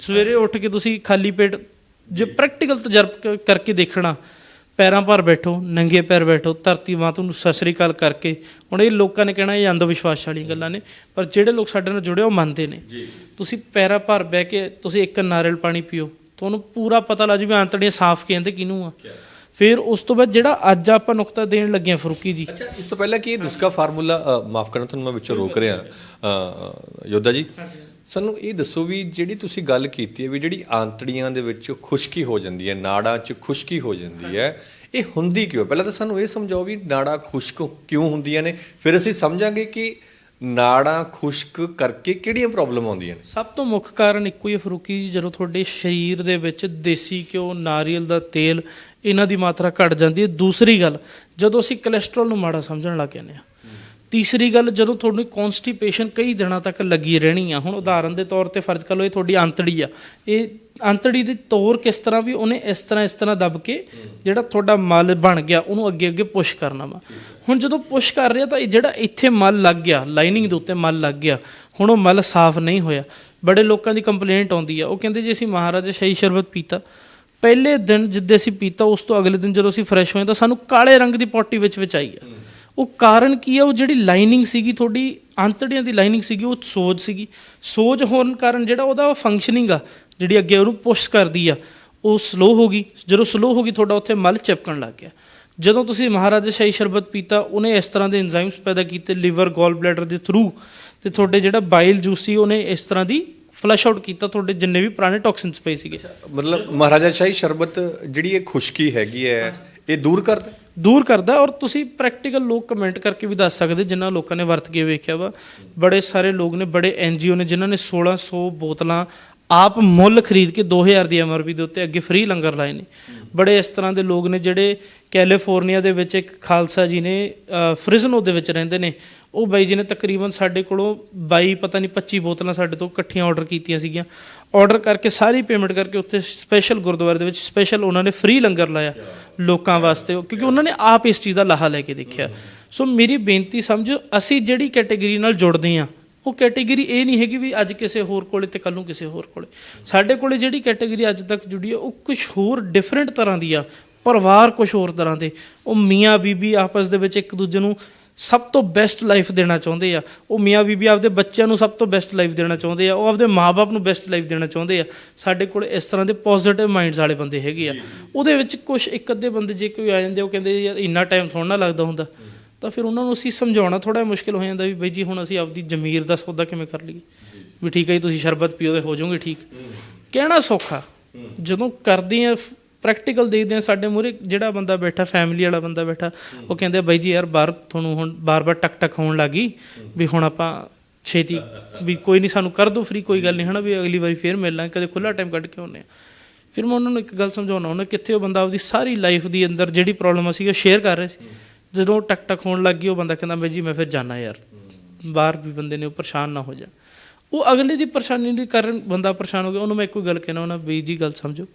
ਸਵੇਰੇ ਉੱਠ ਕੇ ਤੁਸੀਂ ਖਾਲੀ ਪੇਟ ਜੇ ਪ੍ਰੈਕਟੀਕਲ ਤਜਰਬਾ ਕਰਕੇ ਦੇਖਣਾ ਪੈਰਾਂ ਪਰ ਬੈਠੋ ਨੰਗੇ ਪੈਰ ਬੈਠੋ ਧਰਤੀ ਮਾਤਾ ਨੂੰ ਸਤਿ ਸ੍ਰੀ ਅਕਾਲ ਕਰਕੇ ਹੁਣ ਇਹ ਲੋਕਾਂ ਨੇ ਕਹਿਣਾ ਇਹ ਅੰਧ ਵਿਸ਼ਵਾਸ ਵਾਲੀ ਗੱਲਾਂ ਨੇ ਪਰ ਜਿਹੜੇ ਲੋਕ ਸਾਡੇ ਨਾਲ ਜੁੜੇ ਉਹ ਮੰਨਦੇ ਨੇ। ਤੁਸੀਂ ਪੈਰਾਂ ਪਰ ਬਹਿ ਕੇ ਤੁਸੀਂ ਇੱਕ ਨਾਰੀਅਲ ਪਾਣੀ ਪੀਓ ਤੁਹਾਨੂੰ ਪੂਰਾ ਪਤਾ ਲੱਗ ਜੂਗਾ ਆਂਤੜੀਆਂ ਸਾਫ਼ ਕਹਿੰਦੇ ਕਿਹਨੂੰ ਆ। ਫਿਰ ਉਸ ਤੋਂ ਬਾਅਦ ਜਿਹੜਾ ਅੱਜ ਆਪਾਂ ਨੁਕਤਾ ਦੇਣ ਲੱਗੇ ਹਾਂ ਫਰੂਕੀ ਜੀ।
ਅੱਛਾ ਇਸ ਤੋਂ ਪਹਿਲਾਂ ਕਿ ਇਹ ਨੁਸਖਾ ਫਾਰਮੂਲਾ ਮਾਫ ਕਰਨਾ ਤੁਹਾਨੂੰ ਮੈਂ ਵਿੱਚੋਂ ਰੋਕ ਰਿਹਾ ਯੋਧਾ ਜੀ। ਸਾਨੂੰ ਇਹ ਦੱਸੋ ਵੀ ਜਿਹੜੀ ਤੁਸੀਂ ਗੱਲ ਕੀਤੀ ਹੈ ਵੀ ਜਿਹੜੀ ਆਂਤੜੀਆਂ ਦੇ ਵਿੱਚ ਖੁਸ਼ਕੀ ਹੋ ਜਾਂਦੀ ਹੈ ਨਾੜਾਂ 'ਚ ਖੁਸ਼ਕੀ ਹੋ ਜਾਂਦੀ ਹੈ ਇਹ ਹੁੰਦੀ ਕਿਉਂ? ਪਹਿਲਾਂ ਤਾਂ ਸਾਨੂੰ ਇਹ ਸਮਝਾਓ ਵੀ ਨਾੜਾਂ ਖੁਸ਼ਕ ਕਿਉਂ ਹੁੰਦੀਆਂ ਨੇ? ਫਿਰ ਅਸੀਂ ਸਮਝਾਂਗੇ ਕਿ ਨਾੜਾਂ ਖੁਸ਼ਕ ਕਰਕੇ ਕਿਹੜੀਆਂ ਪ੍ਰੋਬਲਮ ਆਉਂਦੀਆਂ ਨੇ?
ਸਭ ਤੋਂ ਮੁੱਖ ਕਾਰਨ ਇੱਕੋ ਹੀ ਹੈ ਫਰੂਕੀ ਜੀ ਜਦੋਂ ਤੁਹਾਡੇ ਸਰੀਰ ਦੇ ਵਿੱਚ ਦੇਸੀ ਘਿਓ ਨਾਰੀਅਲ ਦਾ ਤੇਲ ਇਹਨਾਂ ਦੀ ਮਾਤਰਾ ਘਟ ਜਾਂਦੀ ਹੈ। ਦੂਸਰੀ ਗੱਲ, ਜਦੋਂ ਅਸੀਂ ਕੋਲੇਸਟ੍ਰੋਲ ਨੂੰ ਮਾੜਾ ਸਮਝਣ ਲੱਗ ਜਾਂਦੇ ਹਾਂ। ਤੀਸਰੀ ਗੱਲ, ਜਦੋਂ ਤੁਹਾਨੂੰ ਕਨਸਟੀਪੇਸ਼ਨ ਕਈ ਦਿਨਾਂ ਤੱਕ ਲੱਗੀ ਰਹਿਣੀ ਆ। ਹੁਣ ਉਦਾਹਰਨ ਦੇ ਤੌਰ ਤੇ ਫਰਜ਼ ਕਰ ਲਓ, ਇਹ ਤੁਹਾਡੀ ਆਂਤੜੀ ਆ। ਇਹ ਅੰਤੜੀ ਦੀ ਤੌਰ ਕਿਸ ਤਰ੍ਹਾਂ ਵੀ ਉਹਨੇ ਇਸ ਤਰ੍ਹਾਂ ਇਸ ਤਰ੍ਹਾਂ ਦੱਬ ਕੇ ਜਿਹੜਾ ਤੁਹਾਡਾ ਮਲ ਬਣ ਗਿਆ, ਉਹਨੂੰ ਅੱਗੇ ਅੱਗੇ ਪੁਸ਼ ਕਰਨਾ ਵਾ। ਹੁਣ ਜਦੋਂ ਪੁਸ਼ ਕਰ ਰਿਹਾ ਤਾਂ ਇਹ ਜਿਹੜਾ ਇੱਥੇ ਮਲ ਲੱਗ ਗਿਆ ਲਾਈਨਿੰਗ ਦੇ ਉੱਤੇ ਮਲ ਲੱਗ ਗਿਆ, ਹੁਣ ਉਹ ਮਲ ਸਾਫ਼ ਨਹੀਂ ਹੋਇਆ। ਬੜੇ ਲੋਕਾਂ ਦੀ ਕੰਪਲੇਂਟ ਆਉਂਦੀ ਆ। ਉਹ ਕਹਿੰਦੇ ਜੀ, ਅਸੀਂ ਮਹਾਰਾਜਾ ਸ਼ਾਹੀ ਸ਼ਰਬਤ ਪੀਤਾ। ਪਹਿਲੇ ਦਿਨ ਜਿੱਦੇ ਅਸੀਂ ਪੀਤਾ, ਉਸ ਤੋਂ ਅਗਲੇ ਦਿਨ ਜਦੋਂ ਅਸੀਂ ਫਰੈਸ਼ ਹੋਏ ਤਾਂ ਸਾਨੂੰ ਕਾਲੇ ਰੰਗ ਦੀ ਪੋਟੀ ਵਿੱਚ ਵਿੱਚ ਆਈ ਆ। ਉਹ ਕਾਰਨ ਕੀ ਆ? ਉਹ ਜਿਹੜੀ ਲਾਈਨਿੰਗ ਸੀਗੀ, ਤੁਹਾਡੀ ਆਂਤੜੀਆਂ ਦੀ ਲਾਈਨਿੰਗ ਸੀਗੀ, ਉਹ ਸੋਜ ਸੀਗੀ। ਸੋਜ ਹੋਣ ਕਾਰਨ ਜਿਹੜਾ ਉਹਦਾ ਫੰਕਸ਼ਨਿੰਗ ਆ, ਜਿਹੜੀ ਅੱਗੇ ਉਹਨੂੰ ਪੁਸ਼ ਕਰਦੀ ਆ, ਉਹ ਸਲੋ ਹੋ ਗਈ। ਜਦੋਂ ਸਲੋ ਹੋ ਗਈ, ਤੁਹਾਡਾ ਉੱਥੇ ਮਲ ਚਿਪਕਣ ਲੱਗ ਗਿਆ। ਜਦੋਂ ਤੁਸੀਂ ਮਹਾਰਾਜਾ ਸ਼ਾਹੀ ਸ਼ਰਬਤ ਪੀਤਾ, ਉਹਨੇ ਇਸ ਤਰ੍ਹਾਂ ਦੇ ਐਂਜ਼ਾਈਮਸ ਪੈਦਾ ਕੀਤੇ ਲਿਵਰ ਗੋਲ ਬਲੈਡਰ ਦੇ ਥਰੂ ਤੇ ਤੁਹਾਡੇ ਜਿਹੜਾ ਬਾਈਲ ਜੂਸ ਸੀ, ਉਹਨੇ ਇਸ ਤਰ੍ਹਾਂ ਦੀ ਫਲਸ਼ ਆਊਟ ਕੀਤਾ ਤੁਹਾਡੇ ਜਿੰਨੇ ਵੀ ਪੁਰਾਣੇ ਟੌਕਸਿਨਸ ਪਏ ਸੀਗੇ।
ਮਤਲਬ ਮਹਾਰਾਜਾ ਸ਼ਾਹੀ ਸ਼ਰਬਤ ਜਿਹੜੀ ਇਹ ਖੁਸ਼ਕੀ ਹੈਗੀ ਹੈ ਇਹ ਦੂਰ ਕਰਦਾ
ਦੂਰ ਕਰਦਾ ਔਰ ਤੁਸੀਂ ਪ੍ਰੈਕਟੀਕਲ ਲੋਕ ਕਮੈਂਟ ਕਰਕੇ ਵੀ ਦੱਸ ਸਕਦੇ ਜਿਨ੍ਹਾਂ ਲੋਕਾਂ ਨੇ ਵਰਤ ਕੇ ਵੇਖਿਆ ਵਾ। ਬੜੇ ਸਾਰੇ ਲੋਕ ਨੇ ਬੜੇ ਐਨਜੀਓ ਨੇ ਜਿਨ੍ਹਾਂ ਨੇ 1600 ਬੋਤਲਾਂ ਆਪ ਮੁੱਲ ਖਰੀਦ ਕੇ 2000 ਦੀ ਐਮਆਰਪੀ ਦੇ ਉੱਤੇ ਅੱਗੇ ਫ੍ਰੀ ਲੰਗਰ ਲਾਏ ਨੇ। ਬੜੇ ਇਸ ਤਰ੍ਹਾਂ ਦੇ ਲੋਕ ਨੇ ਜਿਹੜੇ ਕੈਲੀਫੋਰਨੀਆ ਦੇ ਵਿੱਚ ਇੱਕ ਖਾਲਸਾ ਜੀ ਨੇ ਅ, ਫ੍ਰਿਜ਼ਨੋ ਦੇ ਵਿੱਚ ਰਹਿੰਦੇ ਨੇ। ਉਹ ਬਾਈ ਜੀ ਨੇ ਤਕਰੀਬਨ ਸਾਡੇ ਕੋਲੋਂ 22 ਪਤਾ ਨਹੀਂ 25 ਬੋਤਲਾਂ ਸਾਡੇ ਤੋਂ ਇਕੱਠੀਆਂ ਆਰਡਰ ਕੀਤੀਆਂ ਸੀਗੀਆਂ। ਆਰਡਰ ਕਰਕੇ ਸਾਰੀ ਪੇਮੈਂਟ ਕਰਕੇ ਉੱਥੇ ਸਪੈਸ਼ਲ ਗੁਰਦੁਆਰੇ ਦੇ ਵਿੱਚ ਸਪੈਸ਼ਲ ਉਹਨਾਂ ਨੇ ਫ੍ਰੀ ਲੰਗਰ ਲਾਇਆ ਲੋਕਾਂ ਵਾਸਤੇ। ਕਿਉਂਕਿ ਉਹਨਾਂ ਨੇ ਆਪ ਇਸ ਚੀਜ਼ ਦਾ ਲਾਹਾ ਲੈ ਕੇ ਦੇਖਿਆ। ਸੋ ਮੇਰੀ ਬੇਨਤੀ ਸਮਝੋ ਅਸੀਂ ਜਿਹੜੀ ਕੈਟੇਗਰੀ ਨਾਲ ਜੁੜਦੇ ਹਾਂ ਉਹ ਕੈਟੇਗਰੀ ਇਹ ਨਹੀਂ ਹੈਗੀ ਵੀ ਅੱਜ ਕਿਸੇ ਹੋਰ ਕੋਲੇ ਤੇ ਕੱਲ ਨੂੰ ਕਿਸੇ ਹੋਰ ਕੋਲੇ। ਸਾਡੇ ਕੋਲੇ ਜਿਹੜੀ ਕੈਟੇਗਰੀ ਅੱਜ ਤੱਕ ਜੁੜੀ ਹੈ ਉਹ ਕੁਝ ਹੋਰ ਡਿਫਰੈਂਟ ਤਰ੍ਹਾਂ ਦੀ ਆ। ਪਰਿਵਾਰ ਕੁਝ ਹੋਰ ਤਰ੍ਹਾਂ ਦੇ। ਉਹ ਮੀਆਂ ਬੀਬੀ ਆਪਸ ਦੇ ਵਿੱਚ ਇੱਕ ਦੂਜੇ ਨੂੰ ਸਭ ਤੋਂ ਬੈਸਟ ਲਾਈਫ ਦੇਣਾ ਚਾਹੁੰਦੇ ਆ। ਉਹ ਮੀਆਂ ਬੀਬੀ ਆਪਦੇ ਬੱਚਿਆਂ ਨੂੰ ਸਭ ਤੋਂ ਬੈਸਟ ਲਾਈਫ ਦੇਣਾ ਚਾਹੁੰਦੇ ਆ। ਉਹ ਆਪਦੇ ਮਾਪੇ ਨੂੰ ਬੈਸਟ ਲਾਈਫ ਦੇਣਾ ਚਾਹੁੰਦੇ ਆ। ਸਾਡੇ ਕੋਲ ਇਸ ਤਰ੍ਹਾਂ ਦੇ ਪੋਜ਼ਿਟਿਵ ਮਾਈਂਡਸ ਵਾਲੇ ਬੰਦੇ ਹੈਗੇ ਆ। ਉਹਦੇ ਵਿੱਚ ਕੁਝ ਇੱਕ ਅੱਧੇ ਬੰਦੇ ਜੇ ਕੋਈ ਆ ਜਾਂਦੇ ਉਹ ਕਹਿੰਦੇ ਯਾਰ ਇੰਨਾ ਟਾਈਮ ਥੋੜਾ ਨਾ ਲੱਗਦਾ ਹੁੰਦਾ। ਤਾਂ ਫਿਰ ਉਹਨਾਂ ਨੂੰ ਅਸੀਂ ਸਮਝਾਉਣਾ ਥੋੜਾ ਮੁਸ਼ਕਿਲ ਹੋ ਜਾਂਦਾ ਵੀ ਬਈ ਜੀ ਹੁਣ ਅਸੀਂ ਆਪਦੀ ਜ਼ਮੀਰ ਦਾ ਸੌਦਾ ਕਿਵੇਂ ਕਰ ਲਈਏ? ਵੀ ਠੀਕ ਹੈ ਜੀ ਤੁਸੀਂ ਸ਼ਰਬਤ ਪੀਓ ਤੇ ਹੋ ਜਾਓਗੇ ਠੀਕ। ਕਹਿਣਾ ਸੌਖਾ। ਜਦੋਂ ਕਰਦੇ ਆ ਪ੍ਰੈਕਟੀਕਲ ਦੇਖਦੇ ਆ ਸਾਡੇ ਮੂਹਰੇ ਜਿਹੜਾ ਬੰਦਾ ਬੈਠਾ ਫੈਮਿਲੀ ਵਾਲਾ ਬੰਦਾ ਬੈਠਾ ਉਹ ਕਹਿੰਦੇ ਆ, ਬਾਈ ਜੀ ਯਾਰ ਬਾਹਰ ਤੁਹਾਨੂੰ ਹੁਣ ਬਾਰ-ਬਾਰ ਟਕ ਟਕ ਹੋਣ ਲੱਗੀ ਵੀ ਹੁਣ ਆਪਾਂ ਛੇਤੀ ਵੀ ਕੋਈ ਨਹੀਂ ਸਾਨੂੰ ਕਰ ਦੋ ਫ੍ਰੀ ਕੋਈ ਗੱਲ ਨਹੀਂ ਹਨਾ ਵੀ ਅਗਲੀ ਵਾਰੀ ਫੇਰ ਮਿਲ ਲਾਂਗੇ ਕਦੇ ਖੁੱਲਾ ਟਾਈਮ ਕੱਢ ਕੇ ਆਉਂਦੇ ਆ ਫਿਰ ਮੈਂ ਉਹਨਾਂ ਨੂੰ ਇੱਕ ਗੱਲ ਸਮਝਾਉਣਾ ਉਹਨਾਂ ਕਿੱਥੇ ਉਹ ਬੰਦਾ ਉਹਦੀ ਸਾਰੀ ਲਾਈਫ ਦੀ ਅੰਦਰ ਜਿਹੜੀ ਪ੍ਰੋਬਲਮ ਸੀ ਉਹ ਸ਼ੇਅਰ ਕਰ ਰਿਹਾ ਸੀ। ਜਦੋਂ ਟਕ ਟਕ ਹੋਣ ਲੱਗ ਗਈ ਉਹ ਬੰਦਾ ਕਹਿੰਦਾ ਬਾਈ ਜੀ ਮੈਂ ਫਿਰ ਜਾਣਾ ਯਾਰ ਬਾਹਰ ਵੀ ਬੰਦੇ ਨੇ ਉਹ ਪਰੇਸ਼ਾਨ ਨਾ ਹੋ ਜਾ ਉਹ ਅਗਲੇ ਦੀ ਪਰੇਸ਼ਾਨੀ ਦੇ ਕਾਰਨ ਬੰਦਾ ਪਰੇਸ਼ਾਨ ਹੋ ਗਿਆ ਉਹਨੂੰ ਮੈਂ ਇੱਕੋ ਗੱਲ ਕਹਿਣਾ ਉਹਨਾਂ ਬਈ ਜੀ ਗੱਲ ਸਮਝੋ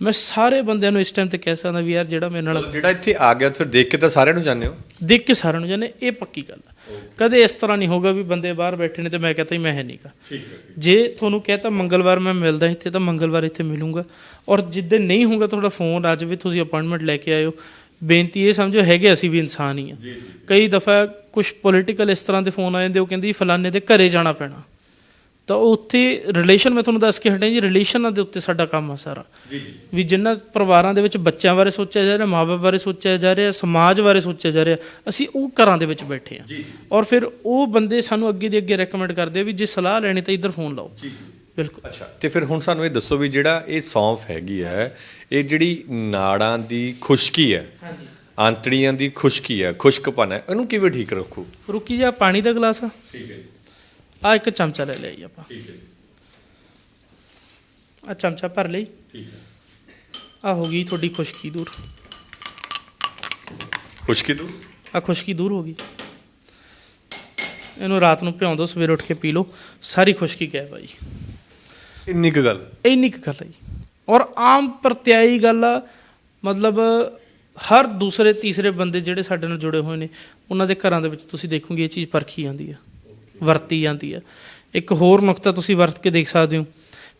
ਮੈਂ ਸਾਰੇ ਬੰਦਿਆਂ ਨੂੰ ਇਸ ਟਾਈਮ ਤੇ ਕਹਿ ਸਕਦਾ ਵੀ ਯਾਰ ਜਿਹੜਾ ਮੇਰੇ ਨਾਲ
ਜਿਹੜਾ ਇੱਥੇ ਆ ਗਿਆ ਫਿਰ ਦੇਖ ਕੇ ਤਾਂ ਸਾਰਿਆਂ ਨੂੰ ਜਾਣਦੇ ਹੋ?
ਦੇਖ ਕੇ ਸਾਰਿਆਂ ਨੂੰ ਜਾਣੇ ਇਹ ਪੱਕੀ ਗੱਲ ਆ। ਕਦੇ ਇਸ ਤਰ੍ਹਾਂ ਨਹੀਂ ਹੋਗਾ ਵੀ ਬੰਦੇ ਬਾਹਰ ਬੈਠੇ ਨੇ ਤੇ ਮੈਂ ਕਹਤਾ ਹੀ ਮੈਂ ਹੈ ਨਹੀਂਗਾ ਜੇ ਤੁਹਾਨੂੰ ਕਹਤਾ ਮੰਗਲਵਾਰ ਮੈਂ ਮਿਲਦਾ ਇੱਥੇ ਤਾਂ ਮੰਗਲਵਾਰ ਇੱਥੇ ਮਿਲੂੰਗਾ। ਔਰ ਜਿੱਦਨ ਨਹੀਂ ਹੋਊਗਾ ਤੁਹਾਡਾ ਫੋਨ ਆ ਜਾਵੇ ਤੁਸੀਂ ਅਪਾਇੰਟਮੈਂਟ ਲੈ ਕੇ ਆਇਓ। ਬੇਨਤੀ ਇਹ ਸਮਝੋ ਹੈਗੇ ਅਸੀਂ ਵੀ ਇਨਸਾਨ ਹੀ ਆ। ਕਈ ਦਫਾ ਕੁਝ ਪੋਲੀਟੀਕਲ ਇਸ ਤਰ੍ਹਾਂ ਦੇ ਫੋਨ ਆ ਜਾਂਦੇ ਉਹ ਕਹਿੰਦੀ ਫਲਾਣੇ ਦੇ ਘਰੇ ਜਾਣਾ ਪੈਣਾ। ਤਾਂ ਉੱਥੇ ਰਿਲੇਸ਼ਨ ਮੈਂ ਤੁਹਾਨੂੰ ਦੱਸ ਕੇ ਹਟਿਆ ਜੀ ਰਿਲੇਸ਼ਨਾਂ ਦੇ ਉੱਤੇ ਸਾਡਾ ਕੰਮ ਆ ਸਾਰਾ।
ਜੀ ਜੀ।
ਵੀ ਜਿਨ੍ਹਾਂ ਪਰਿਵਾਰਾਂ ਦੇ ਵਿੱਚ ਬੱਚਿਆਂ ਬਾਰੇ ਸੋਚਿਆ ਜਾ ਰਿਹਾ ਮਾਪੇ ਬਾਰੇ ਸੋਚਿਆ ਜਾ ਰਿਹਾ ਸਮਾਜ ਬਾਰੇ ਸੋਚਿਆ ਜਾ ਰਿਹਾ ਅਸੀਂ ਉਹ ਘਰਾਂ ਦੇ ਵਿੱਚ ਬੈਠੇ ਆ ਔਰ ਫਿਰ ਉਹ ਬੰਦੇ ਸਾਨੂੰ ਅੱਗੇ ਦੇ ਅੱਗੇ ਰეკਮੈਂਡ ਕਰਦੇ ਵੀ ਜੇ ਸਲਾਹ ਲੈਣੀ ਤਾਂ ਇੱਧਰ ਫੋਨ ਲਾਓ।
ਜੀ।
ਬਿਲਕੁਲ।
ਅੱਛਾ ਤੇ ਫਿਰ ਹੁਣ ਸਾਨੂੰ ਇਹ ਦੱਸੋ ਵੀ ਜਿਹੜਾ ਇਹ ਸੌਂਫ ਹੈਗੀ ਹੈ ਇਹ ਜਿਹੜੀ ਨਾੜਾਂ ਦੀ ਖੁਸ਼ਕੀ ਹੈ
ਹਾਂਜੀ।
ਆਂਤੜੀਆਂ ਦੀ ਖੁਸ਼ਕੀ ਹੈ ਖੁਸ਼ਕਪਨ ਹੈ ਇਹਨੂੰ ਕਿਵੇਂ ਠੀਕ ਰੱਖੂ?
ਰੁਕੀ ਜਾ ਪਾਣੀ ਦਾ ਗਲਾਸ
ਠੀਕ ਹੈ
ਆ ਇੱਕ ਚਮਚਾ ਲੈ ਲਿਆ ਜੀ ਆਪਾਂ।
ਠੀਕ ਹੈ
ਆ ਚਮਚਾ ਭਰ ਲਈ।
ਠੀਕ ਹੈ।
ਆ ਹੋ ਗਈ ਤੁਹਾਡੀ ਖੁਸ਼ਕੀ ਦੂਰ।
ਖੁਸ਼ਕੀ ਦੂ
ਆ ਖੁਸ਼ਕੀ ਦੂਰ ਹੋ ਗਈ। ਇਹਨੂੰ ਰਾਤ ਨੂੰ ਭਿਉਂ ਦਿਓ ਸਵੇਰ ਉੱਠ ਕੇ ਪੀ ਲਓ। ਸਾਰੀ ਖੁਸ਼ਕੀ ਗਾਇਬ ਆ ਜੀ।
ਇੰਨੀ ਕੁ ਗੱਲ?
ਇੰਨੀ ਕੁ ਗੱਲ ਹੈ ਜੀ। ਔਰ ਆਮ ਪ੍ਰਤਿਆਈ ਗੱਲ ਆ ਮਤਲਬ ਹਰ ਦੂਸਰੇ ਤੀਸਰੇ ਬੰਦੇ ਜਿਹੜੇ ਸਾਡੇ ਨਾਲ ਜੁੜੇ ਹੋਏ ਨੇ ਉਹਨਾਂ ਦੇ ਘਰਾਂ ਦੇ ਵਿੱਚ ਤੁਸੀਂ ਦੇਖੋਗੇ ਇਹ ਚੀਜ਼ ਪਰਖੀ ਜਾਂਦੀ ਆ। ਵਰਤੀ ਜਾਂਦੀ ਹੈ। ਇੱਕ ਹੋਰ ਨੁਕਤਾ ਤੁਸੀਂ ਵਰਤ ਕੇ ਦੇਖ ਸਕਦੇ ਹੋ।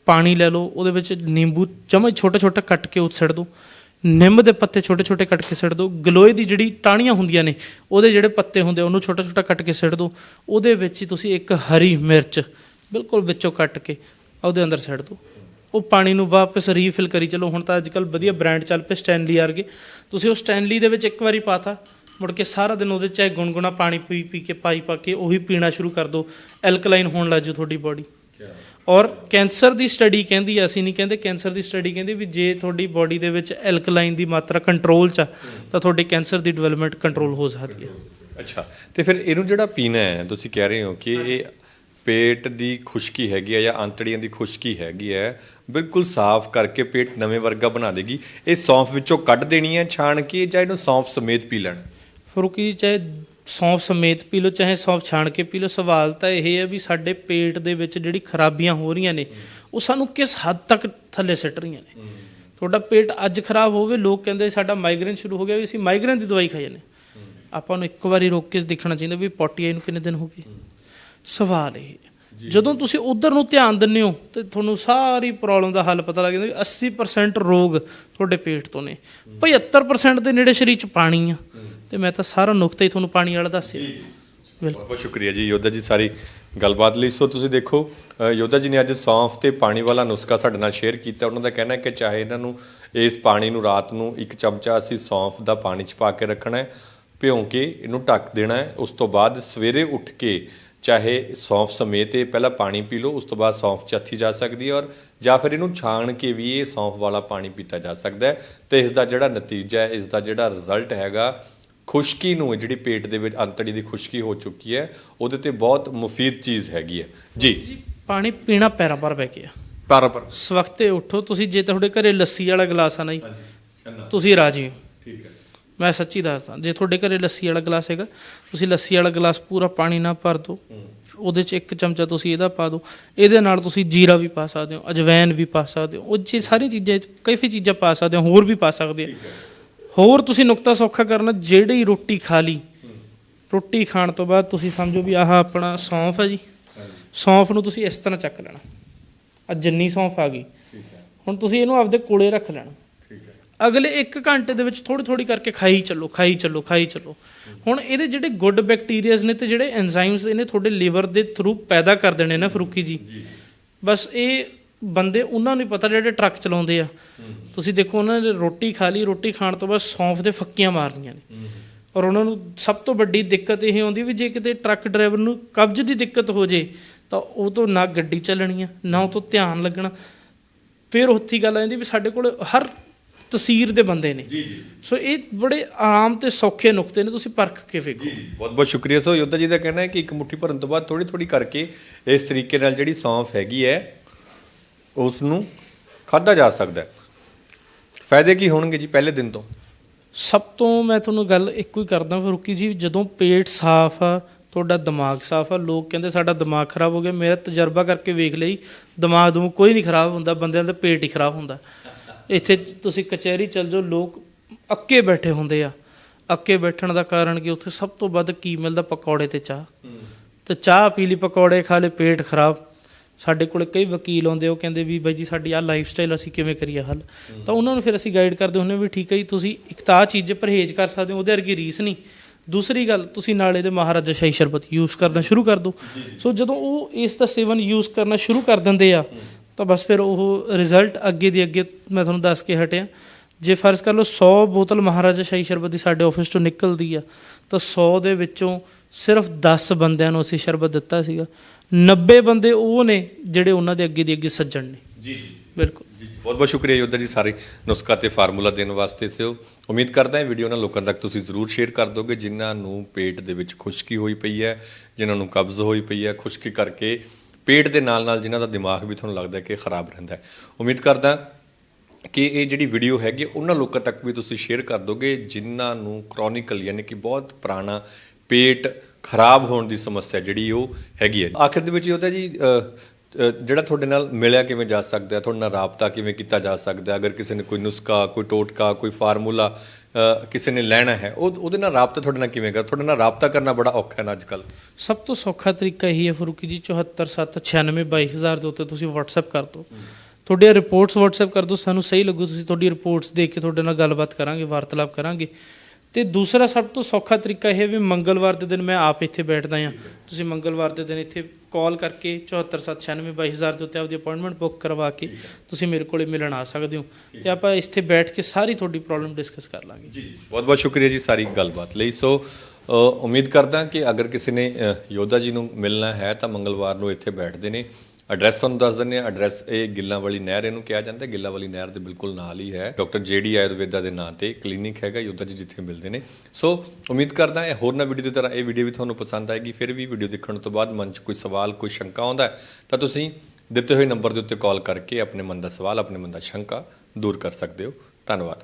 ਪਾਣੀ ਲੈ ਲਓ, ਉਹਦੇ ਵਿੱਚ ਨਿੰਬੂ ਚਮਚ ਛੋਟਾ ਛੋਟਾ ਕੱਟ ਕੇ ਉਹ ਸਿੱਟ ਦਿਓ ਨਿੰਮ ਦੇ ਪੱਤੇ ਛੋਟੇ ਛੋਟੇ ਕੱਟ ਕੇ ਸਿੱਟ ਦਿਓ ਗਲੋਏ ਦੀ ਜਿਹੜੀ ਟਾਹਣੀਆਂ ਹੁੰਦੀਆਂ ਨੇ, ਉਹਦੇ ਜਿਹੜੇ ਪੱਤੇ ਹੁੰਦੇ ਉਹਨੂੰ ਛੋਟਾ ਛੋਟਾ ਕੱਟ ਕੇ ਸਿੱਟ ਦਿਓ ਉਹਦੇ ਵਿੱਚ ਹੀ ਤੁਸੀਂ ਇੱਕ ਹਰੀ ਮਿਰਚ ਬਿਲਕੁਲ ਵਿੱਚੋਂ ਕੱਟ ਕੇ ਉਹਦੇ ਅੰਦਰ ਸਿੱਟ ਦਿਓ ਉਹ ਪਾਣੀ ਨੂੰ ਵਾਪਸ ਰੀਫਿਲ ਕਰੀ। ਚਲੋ ਹੁਣ ਤਾਂ ਅੱਜਕੱਲ ਵਧੀਆ ਬ੍ਰਾਂਡ ਚੱਲ ਪਏ ਸਟੈਨਲੀ ਵਰਗੇ। ਤੁਸੀਂ ਉਹ ਸਟੈਨਲੀ ਦੇ ਵਿੱਚ ਇੱਕ ਵਾਰੀ ਪਾਤਾ। ਮੁੜ ਕੇ ਸਾਰਾ ਦਿਨ ਉਹਦੇ ਚ ਗੁੰਗੁਣਾ ਪਾਣੀ ਪੀ ਪੀ ਕੇ ਪਾਈ ਪਾ ਕੇ ਉਹੀ ਪੀਣਾ ਸ਼ੁਰੂ ਕਰ ਦਿਓ ਐਲਕਲਾਈਨ ਹੋਣ ਲੱਗ ਜਾਓ ਤੁਹਾਡੀ ਬਾਡੀ ਔਰ ਕੈਂਸਰ ਦੀ ਸਟੱਡੀ ਕਹਿੰਦੀ ਅਸੀਂ ਨਹੀਂ ਕਹਿੰਦੇ ਕੈਂਸਰ ਦੀ ਸਟੱਡੀ ਕਹਿੰਦੀ ਵੀ ਜੇ ਤੁਹਾਡੀ ਬਾਡੀ ਦੇ ਵਿੱਚ ਐਲਕਲਾਈਨ ਦੀ ਮਾਤਰਾ ਕੰਟਰੋਲ 'ਚ ਆ, ਤਾਂ ਤੁਹਾਡੇ ਕੈਂਸਰ ਦੀ ਡਿਵੈਲਪਮੈਂਟ ਕੰਟਰੋਲ ਹੋ ਸਕਦੀ ਹੈ
ਅੱਛਾ, ਤੇ ਫਿਰ ਇਹਨੂੰ ਜਿਹੜਾ ਪੀਣਾ ਹੈ, ਤੁਸੀਂ ਕਹਿ ਰਹੇ ਹੋ ਕਿ ਇਹ ਪੇਟ ਦੀ ਖੁਸ਼ਕੀ ਹੈਗੀ ਹੈ ਜਾਂ ਆਂਤੜੀਆਂ ਦੀ ਖੁਸ਼ਕੀ ਹੈਗੀ ਹੈ ਬਿਲਕੁਲ ਸਾਫ਼ ਕਰਕੇ ਪੇਟ ਨਵੇਂ ਵਰਗਾ ਬਣਾ ਦੇਗੀ। ਇਹ ਸੌਂਫ ਵਿੱਚੋਂ ਕੱਢ ਦੇਣੀ ਹੈ ਛਾਣ ਕੇ ਜਾਂ ਇਹਨੂੰ ਸੌਂਫ ਸਮੇਤ ਪੀ ਲੈਣ?
ਫਰੂਕੀ ਚਾਹੇ ਸੌਂਫ ਸਮੇਤ ਪੀ ਲਓ ਚਾਹੇ ਸੌਂਫ ਛਾਣ ਕੇ ਪੀ ਲਓ ਸਵਾਲ ਤਾਂ ਇਹ ਹੈ ਵੀ ਸਾਡੇ ਪੇਟ ਦੇ ਵਿੱਚ ਜਿਹੜੀ ਖਰਾਬੀਆਂ ਹੋ ਰਹੀਆਂ ਨੇ ਉਹ ਸਾਨੂੰ ਕਿਸ ਹੱਦ ਤੱਕ ਥੱਲੇ ਸਿੱਟ ਰਹੀਆਂ ਨੇ? ਤੁਹਾਡਾ ਪੇਟ ਅੱਜ ਖਰਾਬ ਹੋਵੇ ਲੋਕ ਕਹਿੰਦੇ ਸਾਡਾ ਮਾਈਗ੍ਰੇਨ ਸ਼ੁਰੂ ਹੋ ਗਿਆ ਵੀ ਅਸੀਂ ਮਾਈਗ੍ਰੇਨ ਦੀ ਦਵਾਈ ਖਾਈ ਜਾਂਦੇ ਆਪਾਂ ਨੂੰ ਇੱਕ ਵਾਰੀ ਰੋਕ ਕੇ ਦੇਖਣਾ ਚਾਹੀਦਾ ਵੀ ਪੋਟੀ ਆਈ ਨੂੰ ਕਿੰਨੇ ਦਿਨ ਹੋ ਗਏ? ਸਵਾਲ ਇਹ। ਜਦੋਂ ਤੁਸੀਂ ਉਧਰ ਨੂੰ ਧਿਆਨ ਦਿੰਦੇ ਹੋ ਤੇ ਤੁਹਾਨੂੰ ਸਾਰੀ ਪ੍ਰੋਬਲਮ ਦਾ ਹੱਲ ਪਤਾ ਲੱਗ ਜਾਂਦਾ ਵੀ 80% ਰੋਗ ਤੁਹਾਡੇ ਪੇਟ ਤੋਂ ਨੇ। 75% ਦੇ ਨੇੜੇ ਸਰੀਰ ਚ ਪਾਣੀ ਆ। ਤੇ ਮੈਂ ਤਾਂ ਸਾਰਾ ਨੁਕਤਾ ਹੀ ਤੁਹਾਨੂੰ ਪਾਣੀ ਵਾਲਾ ਦੱਸਿਆ। ਬਿਲਕੁਲ।
ਬਹੁਤ ਬਹੁਤ ਸ਼ੁਕਰੀਆ ਜੀ ਯੋਧਾ ਜੀ ਸਾਰੀ ਗੱਲਬਾਤ ਲਈ। ਸੋ ਤੁਸੀਂ ਦੇਖੋ ਯੋਧਾ ਜੀ ਨੇ ਅੱਜ ਸੌਂਫ ਤੇ ਪਾਣੀ ਵਾਲਾ ਨੁਸਖਾ ਸਾਡੇ ਨਾਲ ਸ਼ੇਅਰ ਕੀਤਾ। ਉਹਨਾਂ ਦਾ ਕਹਿਣਾ ਹੈ ਕਿ ਚਾਹੇ ਇਹਨਾਂ ਨੂੰ ਇਸ ਪਾਣੀ ਨੂੰ ਰਾਤ ਨੂੰ ਇੱਕ ਚਮਚਾ ਅਸੀਂ ਸੌਂਫ ਦਾ ਪਾਣੀ ਚ ਪਾ ਕੇ ਰੱਖਣਾ ਹੈ ਭਿਉਂ ਕੇ ਇਹਨੂੰ ਢੱਕ ਦੇਣਾ ਹੈ। ਉਸ ਤੋਂ ਬਾਅਦ ਸਵੇਰੇ ਉੱਠ ਕੇ ਚਾਹੇ ਸੌਂਫ ਸਮੇਤ ਇਹ ਪਹਿਲਾਂ ਪਾਣੀ ਪੀ ਲਓ ਉਸ ਤੋਂ ਬਾਅਦ ਸੌਂਫ ਚੱਥੀ ਜਾ ਸਕਦੀ ਹੈ ਔਰ ਜਾਂ ਫਿਰ ਇਹਨੂੰ ਛਾਣ ਕੇ ਵੀ ਇਹ ਸੌਂਫ ਵਾਲਾ ਪਾਣੀ ਪੀਤਾ ਜਾ ਸਕਦਾ ਹੈ। ਤੇ ਇਸ ਦਾ ਜਿਹੜਾ ਨਤੀਜਾ ਹੈ ਇਸ ਦਾ ਜਿਹੜਾ ਰਿਜ਼ਲਟ ਹੈਗਾ ਖੁਸ਼ਕੀ ਨੂੰ ਜਿਹੜੀ ਪੇਟ ਦੇ ਵਿੱਚ ਅੰਤੜੀ ਦੀ ਖੁਸ਼ਕੀ ਹੋ ਚੁੱਕੀ ਹੈ ਉਹਦੇ ਤੇ ਬਹੁਤ ਮੁਫੀਦ ਚੀਜ਼ ਹੈਗੀ ਹੈ। ਜੀ।
ਪਾਣੀ ਪੀਣਾ ਪੈਰਾਂ ਪਰ ਬਹਿ ਕੇ ਆ।
ਪਰ ਪਰ।
ਸਵਖਤੇ ਉੱਠੋ ਤੁਸੀਂ ਜੇ ਤੁਹਾਡੇ ਘਰੇ ਲੱਸੀ ਵਾਲਾ ਗਲਾਸ ਆ ਨਾ ਜੀ ਤੁਸੀਂ ਰਾਜੀ ਹੋ।
ਠੀਕ ਹੈ।
ਮੈਂ ਸੱਚੀ ਦੱਸਦਾ ਜੇ ਤੁਹਾਡੇ ਘਰੇ ਲੱਸੀ ਵਾਲਾ ਗਲਾਸ ਹੈਗਾ ਤੁਸੀਂ ਲੱਸੀ ਵਾਲਾ ਗਲਾਸ ਪੂਰਾ ਪਾਣੀ ਨਾਲ ਭਰ ਦਿਓ। ਉਹਦੇ 'ਚ ਇੱਕ ਚਮਚਾ ਤੁਸੀਂ ਇਹਦਾ ਪਾ ਦਿਓ। ਇਹਦੇ ਨਾਲ ਤੁਸੀਂ ਜੀਰਾ ਵੀ ਪਾ ਸਕਦੇ ਹੋ ਅਜਵੈਨ ਵੀ ਪਾ ਸਕਦੇ ਹੋ ਉਹ ਜੇ ਸਾਰੀਆਂ ਚੀਜ਼ਾਂ 'ਚ ਕਾਫੀ ਚੀਜ਼ਾਂ ਪਾ ਸਕਦੇ ਹੋ ਹੋਰ ਵੀ ਪਾ ਸਕਦੇ ਆ। ਹੋਰ ਤੁਸੀਂ ਨੁਕਤਾ ਸੌਖਾ ਕਰਨਾ ਜਿਹੜੀ ਰੋਟੀ ਖਾ ਲਈ। ਰੋਟੀ ਖਾਣ ਤੋਂ ਬਾਅਦ ਤੁਸੀਂ ਸਮਝੋ ਵੀ ਆਹ ਆਪਣਾ ਸੌਂਫ ਹੈ ਜੀ। ਸੌਂਫ ਨੂੰ ਤੁਸੀਂ ਇਸ ਤਰ੍ਹਾਂ ਚੱਕ ਲੈਣਾ। ਆ ਜਿੰਨੀ ਸੌਂਫ ਆ ਗਈ। ਹੁਣ ਤੁਸੀਂ ਇਹਨੂੰ ਆਪਦੇ ਕੋਲੇ ਰੱਖ ਲੈਣਾ। ਅਗਲੇ 1 ਘੰਟੇ ਦੇ ਵਿੱਚ ਥੋੜੀ ਥੋੜੀ ਕਰਕੇ ਖਾਈ ਚੱਲੋ ਖਾਈ ਚੱਲੋ ਖਾਈ ਚੱਲੋ। ਹੁਣ ਇਹਦੇ ਜਿਹੜੇ ਗੁੱਡ ਬੈਕਟੀਰੀਆਜ਼ ਨੇ ਤੇ ਜਿਹੜੇ ਐਂਜ਼ਾਈਮਸ ਇਹਨੇ ਤੁਹਾਡੇ ਲਿਵਰ ਦੇ ਥਰੂ ਪੈਦਾ ਕਰ ਦੇਣੇ ਨਾ ਫਰੂਕੀ ਜੀ। ਬਸ ਇਹ ਬੰਦੇ ਉਹਨਾਂ ਨੂੰ ਪਤਾ ਜਿਹੜੇ ਟਰੱਕ ਚਲਾਉਂਦੇ ਆ। ਤੁਸੀਂ ਦੇਖੋ ਉਹਨਾਂ ਨੇ ਰੋਟੀ ਖਾ ਲਈ ਰੋਟੀ ਖਾਣ ਤੋਂ ਬਾਅਦ ਸੌਂਫ ਦੇ ਫੱਕੀਆਂ ਮਾਰਨੀਆਂ ਨੇ। ਔਰ ਉਹਨਾਂ ਨੂੰ ਸਭ ਤੋਂ ਵੱਡੀ ਦਿੱਕਤ ਇਹ ਆਉਂਦੀ ਵੀ ਜੇ ਕਿਤੇ ਟਰੱਕ ਡਰਾਈਵਰ ਨੂੰ ਕਬਜ਼ ਦੀ ਦਿੱਕਤ ਹੋ ਜੇ ਤਾਂ ਉਹ ਤੋਂ ਨਾ ਗੱਡੀ ਚੱਲਣੀ ਆ ਨਾ ਉਹ ਤੋਂ ਧਿਆਨ ਲੱਗਣਾ। ਫਿਰ ਉੱਥੀ ਗੱਲ ਆ ਜਾਂਦੀ ਵੀ ਸਾਡੇ ਕੋਲ ਹਰ ਤਸੀਰ ਦੇ ਬੰਦੇ ਨੇ।
ਜੀ ਜੀ।
ਸੋ ਇਹ ਬੜੇ ਆਰਾਮ ਤੇ ਸੌਖੇ ਨੁਕਤੇ ਨੇ ਤੁਸੀਂ ਪਰਖ ਕੇ ਵੇਖੋ।
ਜੀ ਬਹੁਤ ਬਹੁਤ ਸ਼ੁਕਰੀਆ। ਸੋ ਯੋਧਾ ਜੀ ਦਾ ਕਹਿਣਾ ਹੈ ਕਿ ਇੱਕ ਮੁੱਠੀ ਭਰਨ ਤੋਂ ਬਾਅਦ ਥੋੜੀ ਥੋੜੀ ਕਰਕੇ ਇਸ ਤਰੀਕੇ ਨਾਲ ਜਿਹੜੀ ਸੌਂਫ ਹੈਗੀ ਹੈ ਉਸ ਨੂੰ ਖਾਧਾ ਜਾ ਸਕਦਾ ਹੈ। ਫਾਇਦੇ ਕੀ ਹੋਣਗੇ ਜੀ ਪਹਿਲੇ ਦਿਨ ਤੋਂ?
ਸਭ ਤੋਂ ਮੈਂ ਤੁਹਾਨੂੰ ਗੱਲ ਇੱਕੋ ਹੀ ਕਰਦਾ ਫਰੂਕੀ ਜੀ ਜਦੋਂ ਪੇਟ ਸਾਫ਼ ਆ ਤੁਹਾਡਾ ਦਿਮਾਗ ਸਾਫ਼ ਆ ਲੋਕ ਕਹਿੰਦੇ ਸਾਡਾ ਦਿਮਾਗ ਖਰਾਬ ਹੋ ਗਿਆ ਮੇਰਾ ਤਜਰਬਾ ਕਰਕੇ ਵੇਖ ਲਈ ਦਿਮਾਗ ਨੂੰ ਕੋਈ ਨਹੀਂ ਖਰਾਬ ਹੁੰਦਾ ਬੰਦਿਆਂ ਦਾ ਪੇਟ ਹੀ ਖਰਾਬ ਹੁੰਦਾ। ਇੱਥੇ ਤੁਸੀਂ ਕਚਹਿਰੀ ਚੱਲ ਜਾਓ ਲੋਕ ਅੱਕੇ ਬੈਠੇ ਹੁੰਦੇ ਆ। ਅੱਕੇ ਬੈਠਣ ਦਾ ਕਾਰਨ ਕਿ? ਉੱਥੇ ਸਭ ਤੋਂ ਵੱਧ ਕੀ ਮਿਲਦਾ? ਪਕੌੜੇ ਤੇ ਚਾਹ। ਤੇ ਚਾਹ ਪੀ ਲਈ ਪਕੌੜੇ ਖਾ ਲਏ ਪੇਟ ਖਰਾਬ। ਸਾਡੇ ਕੋਲੇ ਕਈ ਵਕੀਲ ਆਉਂਦੇ ਉਹ ਕਹਿੰਦੇ ਵੀ ਬਾਈ ਜੀ ਸਾਡੀ ਆ ਲਾਈਫ ਸਟਾਈਲ ਅਸੀਂ ਕਿਵੇਂ ਕਰੀਏ ਹੱਲ? ਤਾਂ ਉਹਨਾਂ ਨੂੰ ਫਿਰ ਅਸੀਂ ਗਾਈਡ ਕਰਦੇ ਹੁੰਦੇ ਹਾਂ ਵੀ ਠੀਕ ਹੈ ਜੀ ਤੁਸੀਂ ਇੱਕ ਤਾਂ ਚੀਜ਼ ਪਰਹੇਜ਼ ਕਰ ਸਕਦੇ ਹੋ ਉਹਦੇ ਵਰਗੀ ਰੀਸ ਨਹੀਂ। ਦੂਸਰੀ ਗੱਲ ਤੁਸੀਂ ਨਾਲੇ ਦੇ ਮਹਾਰਾਜਾ ਸ਼ਾਹੀ ਸ਼ਰਬਤ ਯੂਜ਼ ਕਰਨਾ ਸ਼ੁਰੂ ਕਰ ਦਿਓ। ਸੋ ਜਦੋਂ ਉਹ ਇਸ ਦਾ ਸੇਵਨ ਯੂਜ਼ ਕਰਨਾ ਸ਼ੁਰੂ ਕਰ ਦਿੰਦੇ ਆ ਤਾਂ ਬਸ ਫਿਰ ਉਹ ਰਿਜ਼ਲਟ ਅੱਗੇ ਦੀ ਅੱਗੇ ਮੈਂ ਤੁਹਾਨੂੰ ਦੱਸ ਕੇ ਹਟਿਆ। ਜੇ ਫਰਜ਼ ਕਰ ਲਓ 100 ਬੋਤਲ ਮਹਾਰਾਜਾ ਸ਼ਾਹੀ ਸ਼ਰਬਤ ਦੀ ਸਾਡੇ ਆਫਿਸ ਤੋਂ ਨਿਕਲਦੀ ਆ ਤਾਂ 100 ਦੇ ਵਿੱਚੋਂ ਸਿਰਫ 10 ਬੰਦਿਆਂ ਨੂੰ ਅਸੀਂ ਸ਼ਰਬਤ ਦਿੱਤਾ ਸੀਗਾ। 90 ਬੰਦੇ ਉਹ ਨੇ ਜਿਹੜੇ ਉਹਨਾਂ ਦੇ ਅੱਗੇ ਦੀ ਅੱਗੇ ਸੱਜਣ ਨੇ।
ਜੀ ਜੀ।
ਬਿਲਕੁਲ।
ਬਹੁਤ ਬਹੁਤ ਸ਼ੁਕਰੀਆ ਯੋਧਾ ਜੀ ਸਾਰੇ ਨੁਸਖਾ ਤੇ ਫਾਰਮੂਲਾ ਦੇਣ ਵਾਸਤੇ ਸਿਓ ਉਮੀਦ ਕਰਦਾ ਹਾਂ ਵੀਡੀਓ ਨਾਲ ਲੋਕਾਂ ਤੱਕ ਤੁਸੀਂ ਜ਼ਰੂਰ ਸ਼ੇਅਰ ਕਰ ਦੋਗੇ ਜਿਨ੍ਹਾਂ ਨੂੰ ਪੇਟ ਦੇ ਵਿੱਚ ਖੁਸ਼ਕੀ ਹੋਈ ਪਈ ਹੈ ਜਿਨ੍ਹਾਂ ਨੂੰ ਕਬਜ਼ ਹੋਈ ਪਈ ਹੈ ਖੁਸ਼ਕੀ ਕਰਕੇ ਪੇਟ ਦੇ ਨਾਲ ਨਾਲ ਜਿਨ੍ਹਾਂ ਦਾ ਦਿਮਾਗ ਵੀ ਤੁਹਾਨੂੰ ਲੱਗਦਾ ਕਿ ਖਰਾਬ ਰਹਿੰਦਾ ਹੈ। ਉਮੀਦ ਕਰਦਾ ਕਿ ਇਹ ਜਿਹੜੀ ਵੀਡੀਓ ਹੈਗੀ ਉਹਨਾਂ ਲੋਕਾਂ ਤੱਕ ਵੀ ਤੁਸੀਂ ਸ਼ੇਅਰ ਕਰ ਦੋਗੇ ਜਿਨ੍ਹਾਂ ਨੂੰ ਕ੍ਰੋਨਿਕਲ ਯਾਨੀ ਕਿ ਬਹੁਤ ਪੁਰਾਣਾ ਪੇਟ ਖਰਾਬ ਹੋਣ ਦੀ ਸਮੱਸਿਆ ਜਿਹੜੀ ਉਹ ਹੈਗੀ ਹੈ। ਆਖਿਰ ਦੇ ਵਿੱਚ ਇਹ ਹੁੰਦਾ ਜੀ ਜਿਹੜਾ ਤੁਹਾਡੇ ਨਾਲ ਮਿਲਿਆ ਕਿਵੇਂ ਜਾ ਸਕਦਾ ਹੈ ਤੁਹਾਡੇ ਨਾਲ ਰਾਬਤਾ ਕਿਵੇਂ ਕੀਤਾ ਜਾ ਸਕਦਾ ਹੈ ਅਗਰ ਕਿਸੇ ਨੇ ਕੋਈ ਨੁਸਖਾ ਕੋਈ ਟੋਟਕਾ ਕੋਈ ਫਾਰਮੂਲਾ ਕਿਸੇ ਨੇ ਲੈਣਾ ਹੈ ਉਹ ਉਹਦੇ ਨਾਲ ਰਾਬਤਾ ਤੁਹਾਡੇ ਨਾਲ ਕਿਵੇਂ ਕਰ ਤੁਹਾਡੇ ਨਾਲ ਰਾਬਤਾ ਕਰਨਾ ਬੜਾ ਔਖਾ ਹੈ ਨਾ ਅੱਜ ਕੱਲ
ਸਭ ਤੋਂ ਸੌਖਾ ਤਰੀਕਾ ਇਹੀ ਹੈ ਫਰੂਕੀ ਜੀ 7479692200 ਦੇ ਉੱਤੇ ਤੁਸੀਂ WhatsApp ਕਰ ਦਿਓ। ਤੁਹਾਡੀਆਂ ਰਿਪੋਰਟਸ WhatsApp ਕਰ ਦਿਓ ਸਾਨੂੰ ਸਹੀ ਲੱਗੂ ਤੁਸੀਂ ਤੁਹਾਡੀ ਰਿਪੋਰਟਸ ਦੇਖ ਕੇ ਤੁਹਾਡੇ ਨਾਲ ਗੱਲਬਾਤ ਕਰਾਂਗੇ ਵਾਰਤਾਲਾਪ ਕਰਾਂਗੇ। ਤੇ ਦੂਸਰਾ ਸਭ ਤੋਂ ਸੌਖਾ ਤਰੀਕਾ ਇਹ ਹੈ ਵੀ ਮੰਗਲਵਾਰ ਦੇ ਦਿਨ ਮੈਂ ਆਪ ਇੱਥੇ ਬੈਠਦਾ ਹਾਂ। ਤੁਸੀਂ ਮੰਗਲਵਾਰ ਦੇ ਦਿਨ ਇੱਥੇ ਕਾਲ ਕਰਕੇ 7479622000 ਦੇ ਉੱਤੇ ਆਪਦੀ ਅਪਾਇੰਟਮੈਂਟ ਬੁੱਕ ਕਰਵਾ ਕੇ ਤੁਸੀਂ ਮੇਰੇ ਕੋਲੇ ਮਿਲਣ ਆ ਸਕਦੇ ਹੋ। ਤੇ ਆਪਾਂ ਇੱਥੇ ਬੈਠ ਕੇ ਸਾਰੀ ਤੁਹਾਡੀ ਪ੍ਰੋਬਲਮ ਡਿਸਕਸ ਕਰ ਲਾਂਗੇ।
ਜੀ ਬਹੁਤ ਬਹੁਤ ਸ਼ੁਕਰੀਆ ਜੀ ਸਾਰੀ ਗੱਲਬਾਤ ਲਈ। ਸੋ ਉਮੀਦ ਕਰਦਾ ਕਿ ਅਗਰ ਕਿਸੇ ਨੇ ਯੋਧਾ ਜੀ ਨੂੰ ਮਿਲਣਾ ਹੈ ਤਾਂ ਮੰਗਲਵਾਰ ਨੂੰ ਇੱਥੇ ਬੈਠਦੇ ਨੇ। ਐਡਰੈਸ ਤੁਹਾਨੂੰ ਦੱਸ ਦਿੰਦੇ ਆ ਐਡਰੈਸ ਇਹ ਗਿੱਲਾਂ ਵਾਲੀ ਨਹਿਰ, ਇਹਨੂੰ ਕਿਹਾ ਜਾਂਦਾ ਗਿੱਲਾਂ ਵਾਲੀ ਨਹਿਰ ਦੇ ਬਿਲਕੁਲ ਨਾਲ ਹੀ ਹੈ। ਡਾਕਟਰ ਜੇਡੀ ਆਯੁਰਵੇਦਾ ਦੇ ਨਾਂ ਤੇ ਕਲੀਨਿਕ ਹੈਗਾ, ਯੋਧਾ ਜੀ ਜਿੱਥੇ ਮਿਲਦੇ ਨੇ। ਸੋ ਉਮੀਦ ਕਰਦਾ ਇਹ ਹੋਰ ਨਾ ਵੀਡੀਓ ਦੀ ਤਰ੍ਹਾਂ ਇਹ ਵੀਡੀਓ ਵੀ ਤੁਹਾਨੂੰ ਪਸੰਦ ਆਏਗੀ। ਫਿਰ ਵੀ ਵੀਡੀਓ ਦੇਖਣ ਤੋਂ ਬਾਅਦ ਮਨ 'ਚ ਕੋਈ ਸਵਾਲ, ਕੋਈ ਸ਼ੰਕਾ ਆਉਂਦਾ ਤਾਂ ਤੁਸੀਂ ਦਿੱਤੇ ਹੋਏ ਨੰਬਰ ਦੇ ਉੱਤੇ ਕਾਲ ਕਰਕੇ ਆਪਣੇ ਮਨ ਦਾ ਸਵਾਲ, ਆਪਣੇ ਮਨ ਦਾ ਸ਼ੰਕਾ ਦੂਰ ਕਰ ਸਕਦੇ ਹੋ। ਧੰਨਵਾਦ।